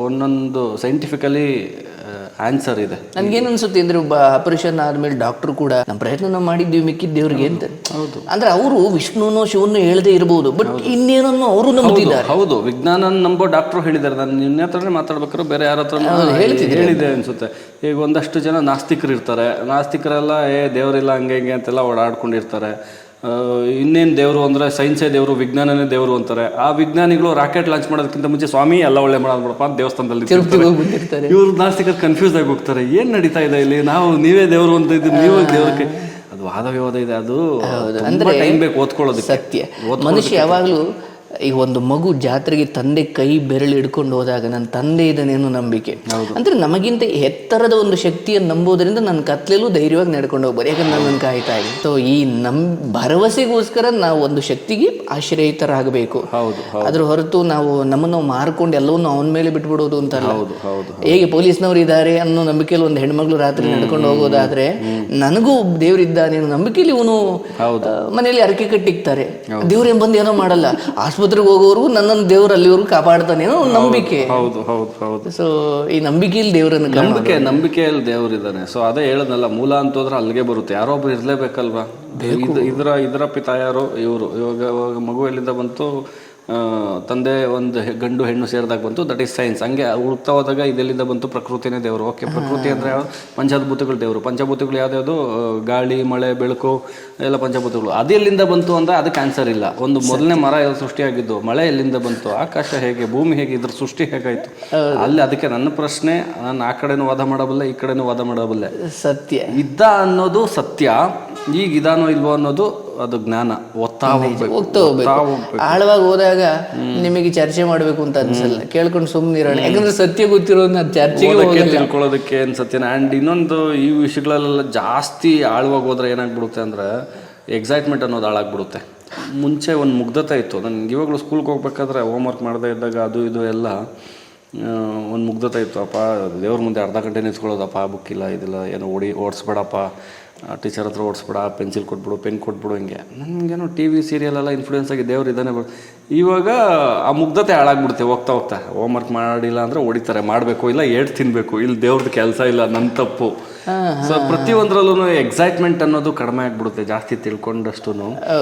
ಒಂದೊಂದು ಸೈಂಟಿಫಿಕಲಿ ಆನ್ಸರ್ ಇದೆ. ನನ್ಗೇನು ಅನ್ಸುತ್ತೆ ಅಂದ್ರೆ ಒಬ್ಬ ಆಪರೇಷನ್ ಆದ್ಮೇಲೆ ಡಾಕ್ಟರ್ ಕೂಡ ನಮ್ಮ ಪ್ರಯತ್ನ ಮಾಡಿದ್ವಿ ಮಾಡಿದ್ದೀವಿ ಮಿಕ್ಕಿದ್ದೇವ್ರಿಗೆ ಅಂತ ಅಂದ್ರೆ ಅವರು ವಿಷ್ಣುನೋ ಶಿವನೋ ಹೇಳದೇ ಇರಬಹುದು ಬಟ್ ಇನ್ನೇನನ್ನು ಅವರು ನಂಬುತ್ತಿದ್ದಾರೆ ಹೌದು. ವಿಜ್ಞಾನ ನಂಬೋ ಡಾಕ್ಟರ್ ಹೇಳಿದ್ದಾರೆ. ನಾನು ನಿನ್ನ ಹತ್ರನೇ ಮಾತಾಡ್ಬೇಕಾದ್ರೆ ಬೇರೆ ಯಾರ ಹತ್ರ ಹೇಳಿದೆ ಅನ್ಸುತ್ತೆ. ಈಗ ಒಂದಷ್ಟು ಜನ ನಾಸ್ತಿಕರು ಇರ್ತಾರೆ. ನಾಸ್ತಿಕರೆಲ್ಲ ಏ ದೇವರಿಲ್ಲ ಹಂಗೆ ಹಿಂಗೆ ಅಂತೆಲ್ಲ ಓಡಾಡ್ಕೊಂಡಿರ್ತಾರೆ. ಇನ್ನೇನ್ ದೇವರು ಅಂದರೆ ಸೈನ್ಸೇ ದೇವರು ವಿಜ್ಞಾನನೇ ದೇವರು ಅಂತಾರೆ. ಆ ವಿಜ್ಞಾನಿಗಳು ರಾಕೆಟ್ ಲಾಂಚ್ ಮಾಡೋದಕ್ಕಿಂತ ಮುಂಚೆ ಸ್ವಾಮಿ ಎಲ್ಲ ಒಳ್ಳೆ ಮಾಡೋದ್ಬಿಡಪ್ಪ ಅಂತ ದೇವಸ್ಥಾನದಲ್ಲಿ ಇವರು ನಾಸ್ತಿಕರು ಕನ್ಫ್ಯೂಸ್ ಆಗಿ ಹೋಗ್ತಾರೆ. ಏನು ನಡೀತಾ ಇದೆ ಇಲ್ಲಿ? ನಾವು ನೀವೇ ದೇವರು ಅಂತ ಇದ್ದೀವಿ ನೀವೇ ದೇವ್ರಿಗೆ ಅದು ವಾದ ವಿವಾದ ಇದೆ ಅದು ಟೈಮ್ ಬೇಕು ಓದ್ಕೊಳ್ಳೋದು ಸತ್ಯ. ಮನುಷ್ಯ ಯಾವಾಗಲೂ ಈಗ ಒಂದು ಮಗು ಜಾತ್ರೆಗೆ ತಂದೆ ಕೈ ಬೆರಳು ಹಿಡ್ಕೊಂಡು ಹೋದಾಗ ನನ್ನ ತಂದೆ ಇದನ್ನೇನು ನಂಬಿಕೆ. ಅಂದ್ರೆ ನಮಗಿಂತ ಎತ್ತರದ ಒಂದು ಶಕ್ತಿಯನ್ನು ನಂಬೋದ್ರಿಂದ ನನ್ನ ಕತ್ಲೆಲ್ಲೂ ಧೈರ್ಯವಾಗಿ ನಡ್ಕೊಂಡು ಹೋಗ್ಬೋದು. ಯಾಕಂದ್ರೆ ನನ್ನನ್ನು ಕಾಯ್ತಾ ಇದೆ ಸೊ ಈ ನಮ್ ಭರವಸೆಗೋಸ್ಕರ ನಾವು ಒಂದು ಶಕ್ತಿಗೆ ಆಶ್ರಯಿತರಾಗಬೇಕು. ಹೌದು ಅದ್ರ ಹೊರತು ನಾವು ನಮ್ಮನ್ನು ಮಾರ್ಕೊಂಡು ಎಲ್ಲವನ್ನೂ ಅವನ ಮೇಲೆ ಬಿಟ್ಬಿಡೋದು ಅಂತ ಹೌದು ಹೌದು ಹೇಗೆ ಪೊಲೀಸ್ನವ್ರು ಇದ್ದಾರೆ ಅನ್ನೋ ನಂಬಿಕೆಯಲ್ಲಿ ಒಂದು ಹೆಣ್ಮಗಳು ರಾತ್ರಿ ನಡ್ಕೊಂಡು ಹೋಗೋದಾದ್ರೆ ನನಗೂ ದೇವರಿದ್ದಾನೆ ಅನ್ನೋ ನಂಬಿಕೆಯಲ್ಲಿ ಇವನು ಮನೆಯಲ್ಲಿ ಅರಕೆ ಕಟ್ಟಿಕ್ತಾರೆ. ದೇವ್ರೇನು ಬಂದು ಏನೋ ಮಾಡಲ್ಲ. ಆಸ್ಪತ್ರೆಗೆ ಹೋಗೋವರೆಗೂ ನನ್ನನ್ನು ದೇವರು ಅಲ್ಲಿವರೆಗೂ ಕಾಪಾಡ್ತಾನೆ ಅನ್ನೋ ಒಂದು ನಂಬಿಕೆ. ಹೌದು ಹೌದು ಹೌದು. ಸೊ ಈ ನಂಬಿಕೆಯಲ್ಲಿ ದೇವರನ್ನು. ನಂಬಿಕೆ ನಂಬಿಕೆಯಲ್ಲಿ ದೇವರಿದ್ದಾನೆ ಸೊ ಅದೇ ಹೇಳದ್ನಲ್ಲ ಮೂಲ ಅಂತ ಹೋದ್ರೆ ಅಲ್ಲಿಗೆ ಬರುತ್ತೆ. ಯಾರೋ ಒಬ್ರು ಇರಲೇಬೇಕಲ್ವಾ? ಇದು ಇದರ ಇದರ ಪಿತಾ ಯಾರು ಇವರು. ಇವಾಗ ಇವಾಗ ಮಗು ಎಲ್ಲಿಂದ ಬಂತು? ತಂದೆ ಒಂದು ಗಂಡು ಹೆಣ್ಣು ಸೇರಿದಾಗ ಬಂತು. ದಟ್ ಈಸ್ ಸೈನ್ಸ್ ಹಂಗೆ ಹುಡುಕ್ತಾ ಹೋದಾಗ ಇದೆಲ್ಲಿಂದ ಬಂತು? ಪ್ರಕೃತಿನೇ ದೇವರು. ಓಕೆ ಪ್ರಕೃತಿ ಅಂದರೆ ಯಾವ್ದು? ಪಂಚಭೂತಗಳು ದೇವರು. ಪಂಚಭೂತಗಳು ಯಾವ್ದ್ಯಾವುದು? ಆ, ಗಾಳಿ ಮಳೆ ಬೆಳಕು ಎಲ್ಲ ಪಂಚಭೂತಗಳು. ಅದು ಎಲ್ಲಿಂದ ಬಂತು ಅಂದರೆ ಅದಕ್ಕೆ ಆನ್ಸರ್ ಇಲ್ಲ. ಒಂದು ಮೊದಲನೇ ಮರ ಎಲ್ಲ ಸೃಷ್ಟಿಯಾಗಿದ್ದು ಮಳೆ ಎಲ್ಲಿಂದ ಬಂತು? ಆಕಾಶ ಹೇಗೆ? ಭೂಮಿ ಹೇಗೆ? ಇದ್ರ ಸೃಷ್ಟಿ ಹೇಗಾಯಿತು? ಅಲ್ಲಿ ಅದಕ್ಕೆ ನನ್ನ ಪ್ರಶ್ನೆ ನಾನು ಆ ಕಡೆನೂ ವಾದ ಮಾಡಬಲ್ಲೆ ಈ ಕಡೆನೂ ವಾದ ಮಾಡಬಲ್ಲೆ. ಸತ್ಯ. ಇದ್ದ ಅನ್ನೋದು ಸತ್ಯ. ಈಗ ಇದಾನೋ ಇಲ್ವೋ ಅನ್ನೋದು ಅದು ಜ್ಞಾನ. ಒತ್ತಾ ಹೋಗ್ಬೇಕು. ಹೋಗ್ತಾ ಆಳವಾಗಿ ಹೋದಾಗ ನಿಮಗೆ ಚರ್ಚೆ ಮಾಡಬೇಕು ಅಂತ ಅನ್ಸಲ್ಲ. ಕೇಳ್ಕೊಂಡು ಸುಮ್ಮನಿರೋಣ ಯಾಕಂದ್ರೆ ಸತ್ಯ ಗೊತ್ತಿರೋದು ನಾನು ಚರ್ಚೆಗೆ ತಿಳ್ಕೊಳ್ಳೋದಕ್ಕೆ ಅನ್ಸತ್ತೆ ಆ್ಯಂಡ್ ಇನ್ನೊಂದು ಈ ವಿಷಯಗಳಲ್ಲೆಲ್ಲ ಜಾಸ್ತಿ ಆಳವಾಗಿ ಹೋದ್ರೆ ಏನಾಗ್ಬಿಡುತ್ತೆ ಅಂದ್ರೆ ಎಕ್ಸೈಟ್ಮೆಂಟ್ ಅನ್ನೋದು ಹಾಳಾಗ್ಬಿಡುತ್ತೆ. ಮುಂಚೆ ಒಂದು ಮುಗ್ಧತೆ ಇತ್ತು. ನನಗೆ ಇವಾಗಲೂ ಸ್ಕೂಲ್ಗೆ ಹೋಗ್ಬೇಕಾದ್ರೆ ಹೋಮ್ವರ್ಕ್ ಮಾಡದೇ ಇದ್ದಾಗ ಅದು ಇದು ಎಲ್ಲ ಒಂದು ಮುಗ್ಧತೆ ಇತ್ತು. ಅಪ್ಪ ದೇವ್ರ ಮುಂದೆ ಅರ್ಧ ಗಂಟೆ ನಿಂತ್ಕೊಳ್ಳೋದಪ್ಪ ಬುಕ್ ಇಲ್ಲ ಇದಿಲ್ಲ ಏನೋ ಓಡಿ ಓಡಿಸ್ಬೇಡಪ್ಪ. ಟೀಚರ್ ಹತ್ರ ಓಡಿಸ್ಬಿಡ ಪೆನ್ಸಿಲ್ ಕೊಟ್ಬಿಡು ಪೆನ್ ಕೊಟ್ಬಿಡು ಹಿಂಗೆ. ನನಗೇನೋ ಟಿ ವಿ ಸೀರಿಯಲೆಲ್ಲ ಇನ್ಫ್ಲೂಯೆನ್ಸ್ ಆಗಿ ದೇವ್ರು ಇದ್ದಾನೆ ಬ ಇವಾಗ ಆ ಮುಗ್ಧತೆ ಹಾಳಾಗ್ಬಿಡುತ್ತೆ ಹೋಗ್ತಾ ಹೋಗ್ತಾ. ಹೋಮ್ ವರ್ಕ್ ಮಾಡಿಲ್ಲ ಅಂದರೆ ಹೊಡಿತಾರೆ ಮಾಡಬೇಕು ಇಲ್ಲ ಏಟ್ ತಿನ್ನಬೇಕು ಇಲ್ಲಿ ದೇವ್ರದ್ದು ಕೆಲಸ ಇಲ್ಲ ನನ್ನ ತಪ್ಪು. ಸೊ ಪ್ರತಿಯೊಂದರಲ್ಲೂ ಎಕ್ಸೈಟ್ಮೆಂಟ್ ಅನ್ನೋದು ಕಡಿಮೆ ಆಗ್ಬಿಡುತ್ತೆ ಜಾಸ್ತಿ ತಿಳ್ಕೊಂಡಷ್ಟು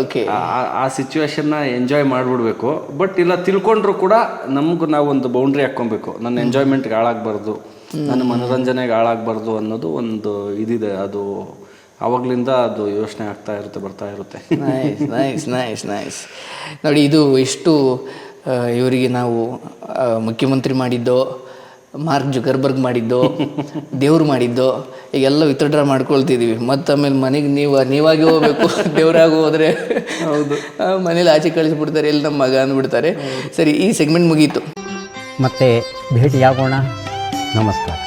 ಓಕೆ ಆ- ಆ ಸಿಚುವೇಶನ್ನ ಎಂಜಾಯ್ ಮಾಡಿಬಿಡ್ಬೇಕು. ಬಟ್ ಇಲ್ಲ ತಿಳ್ಕೊಂಡ್ರು ಕೂಡ ನಮಗೂ ನಾವು ಒಂದು ಬೌಂಡ್ರಿ ಹಾಕ್ಕೊಬೇಕು. ನನ್ನ ಎಂಜಾಯ್ಮೆಂಟ್ಗೆ ಹಾಳಾಗಬಾರ್ದು ನನ್ನ ಮನೋರಂಜನೆಗೆ ಹಾಳಾಗಬಾರ್ದು ಅನ್ನೋದು ಒಂದು ಇದಿದೆ ಅದು ಆವಾಗಲಿಂದ ಅದು ಯೋಚನೆ ಆಗ್ತಾ ಇರುತ್ತೆ ಬರ್ತಾ ಇರುತ್ತೆ. ನೈಸ್ ನೈಸ್ ನೈಸ್ ನೈಸ್ ನೋಡಿ ಇದು ಇಷ್ಟು ಇವರಿಗೆ ನಾವು ಮುಖ್ಯಮಂತ್ರಿ ಮಾಡಿದ್ದೋ ಮಾರ್ಕ್ ಜುಗರ್ಬರ್ಗ್ ಮಾಡಿದ್ದೋ ದೇವ್ರು ಮಾಡಿದ್ದೋ ಈಗೆಲ್ಲ ವಿತ್ಡ್ರಾ ಮಾಡ್ಕೊಳ್ತಿದ್ದೀವಿ ಮತ್ತು ಆಮೇಲೆ ಮನೆಗೆ ನೀವು ನೀವಾಗಿ ಹೋಗ್ಬೇಕು ದೇವ್ರಾಗಿ ಹೋದರೆ. ಹೌದು. ಮನೇಲಿ ಆಚೆ ಕಳಿಸ್ಬಿಡ್ತಾರೆ ಎಲ್ಲಿ ನಮ್ಮ ಮಗ ಅಂದ್ಬಿಡ್ತಾರೆ. ಸರಿ ಈ ಸೆಗ್ಮೆಂಟ್ ಮುಗೀತು. ಮತ್ತೆ ಭೇಟಿಯಾಗೋಣ. ನಮಸ್ಕಾರ.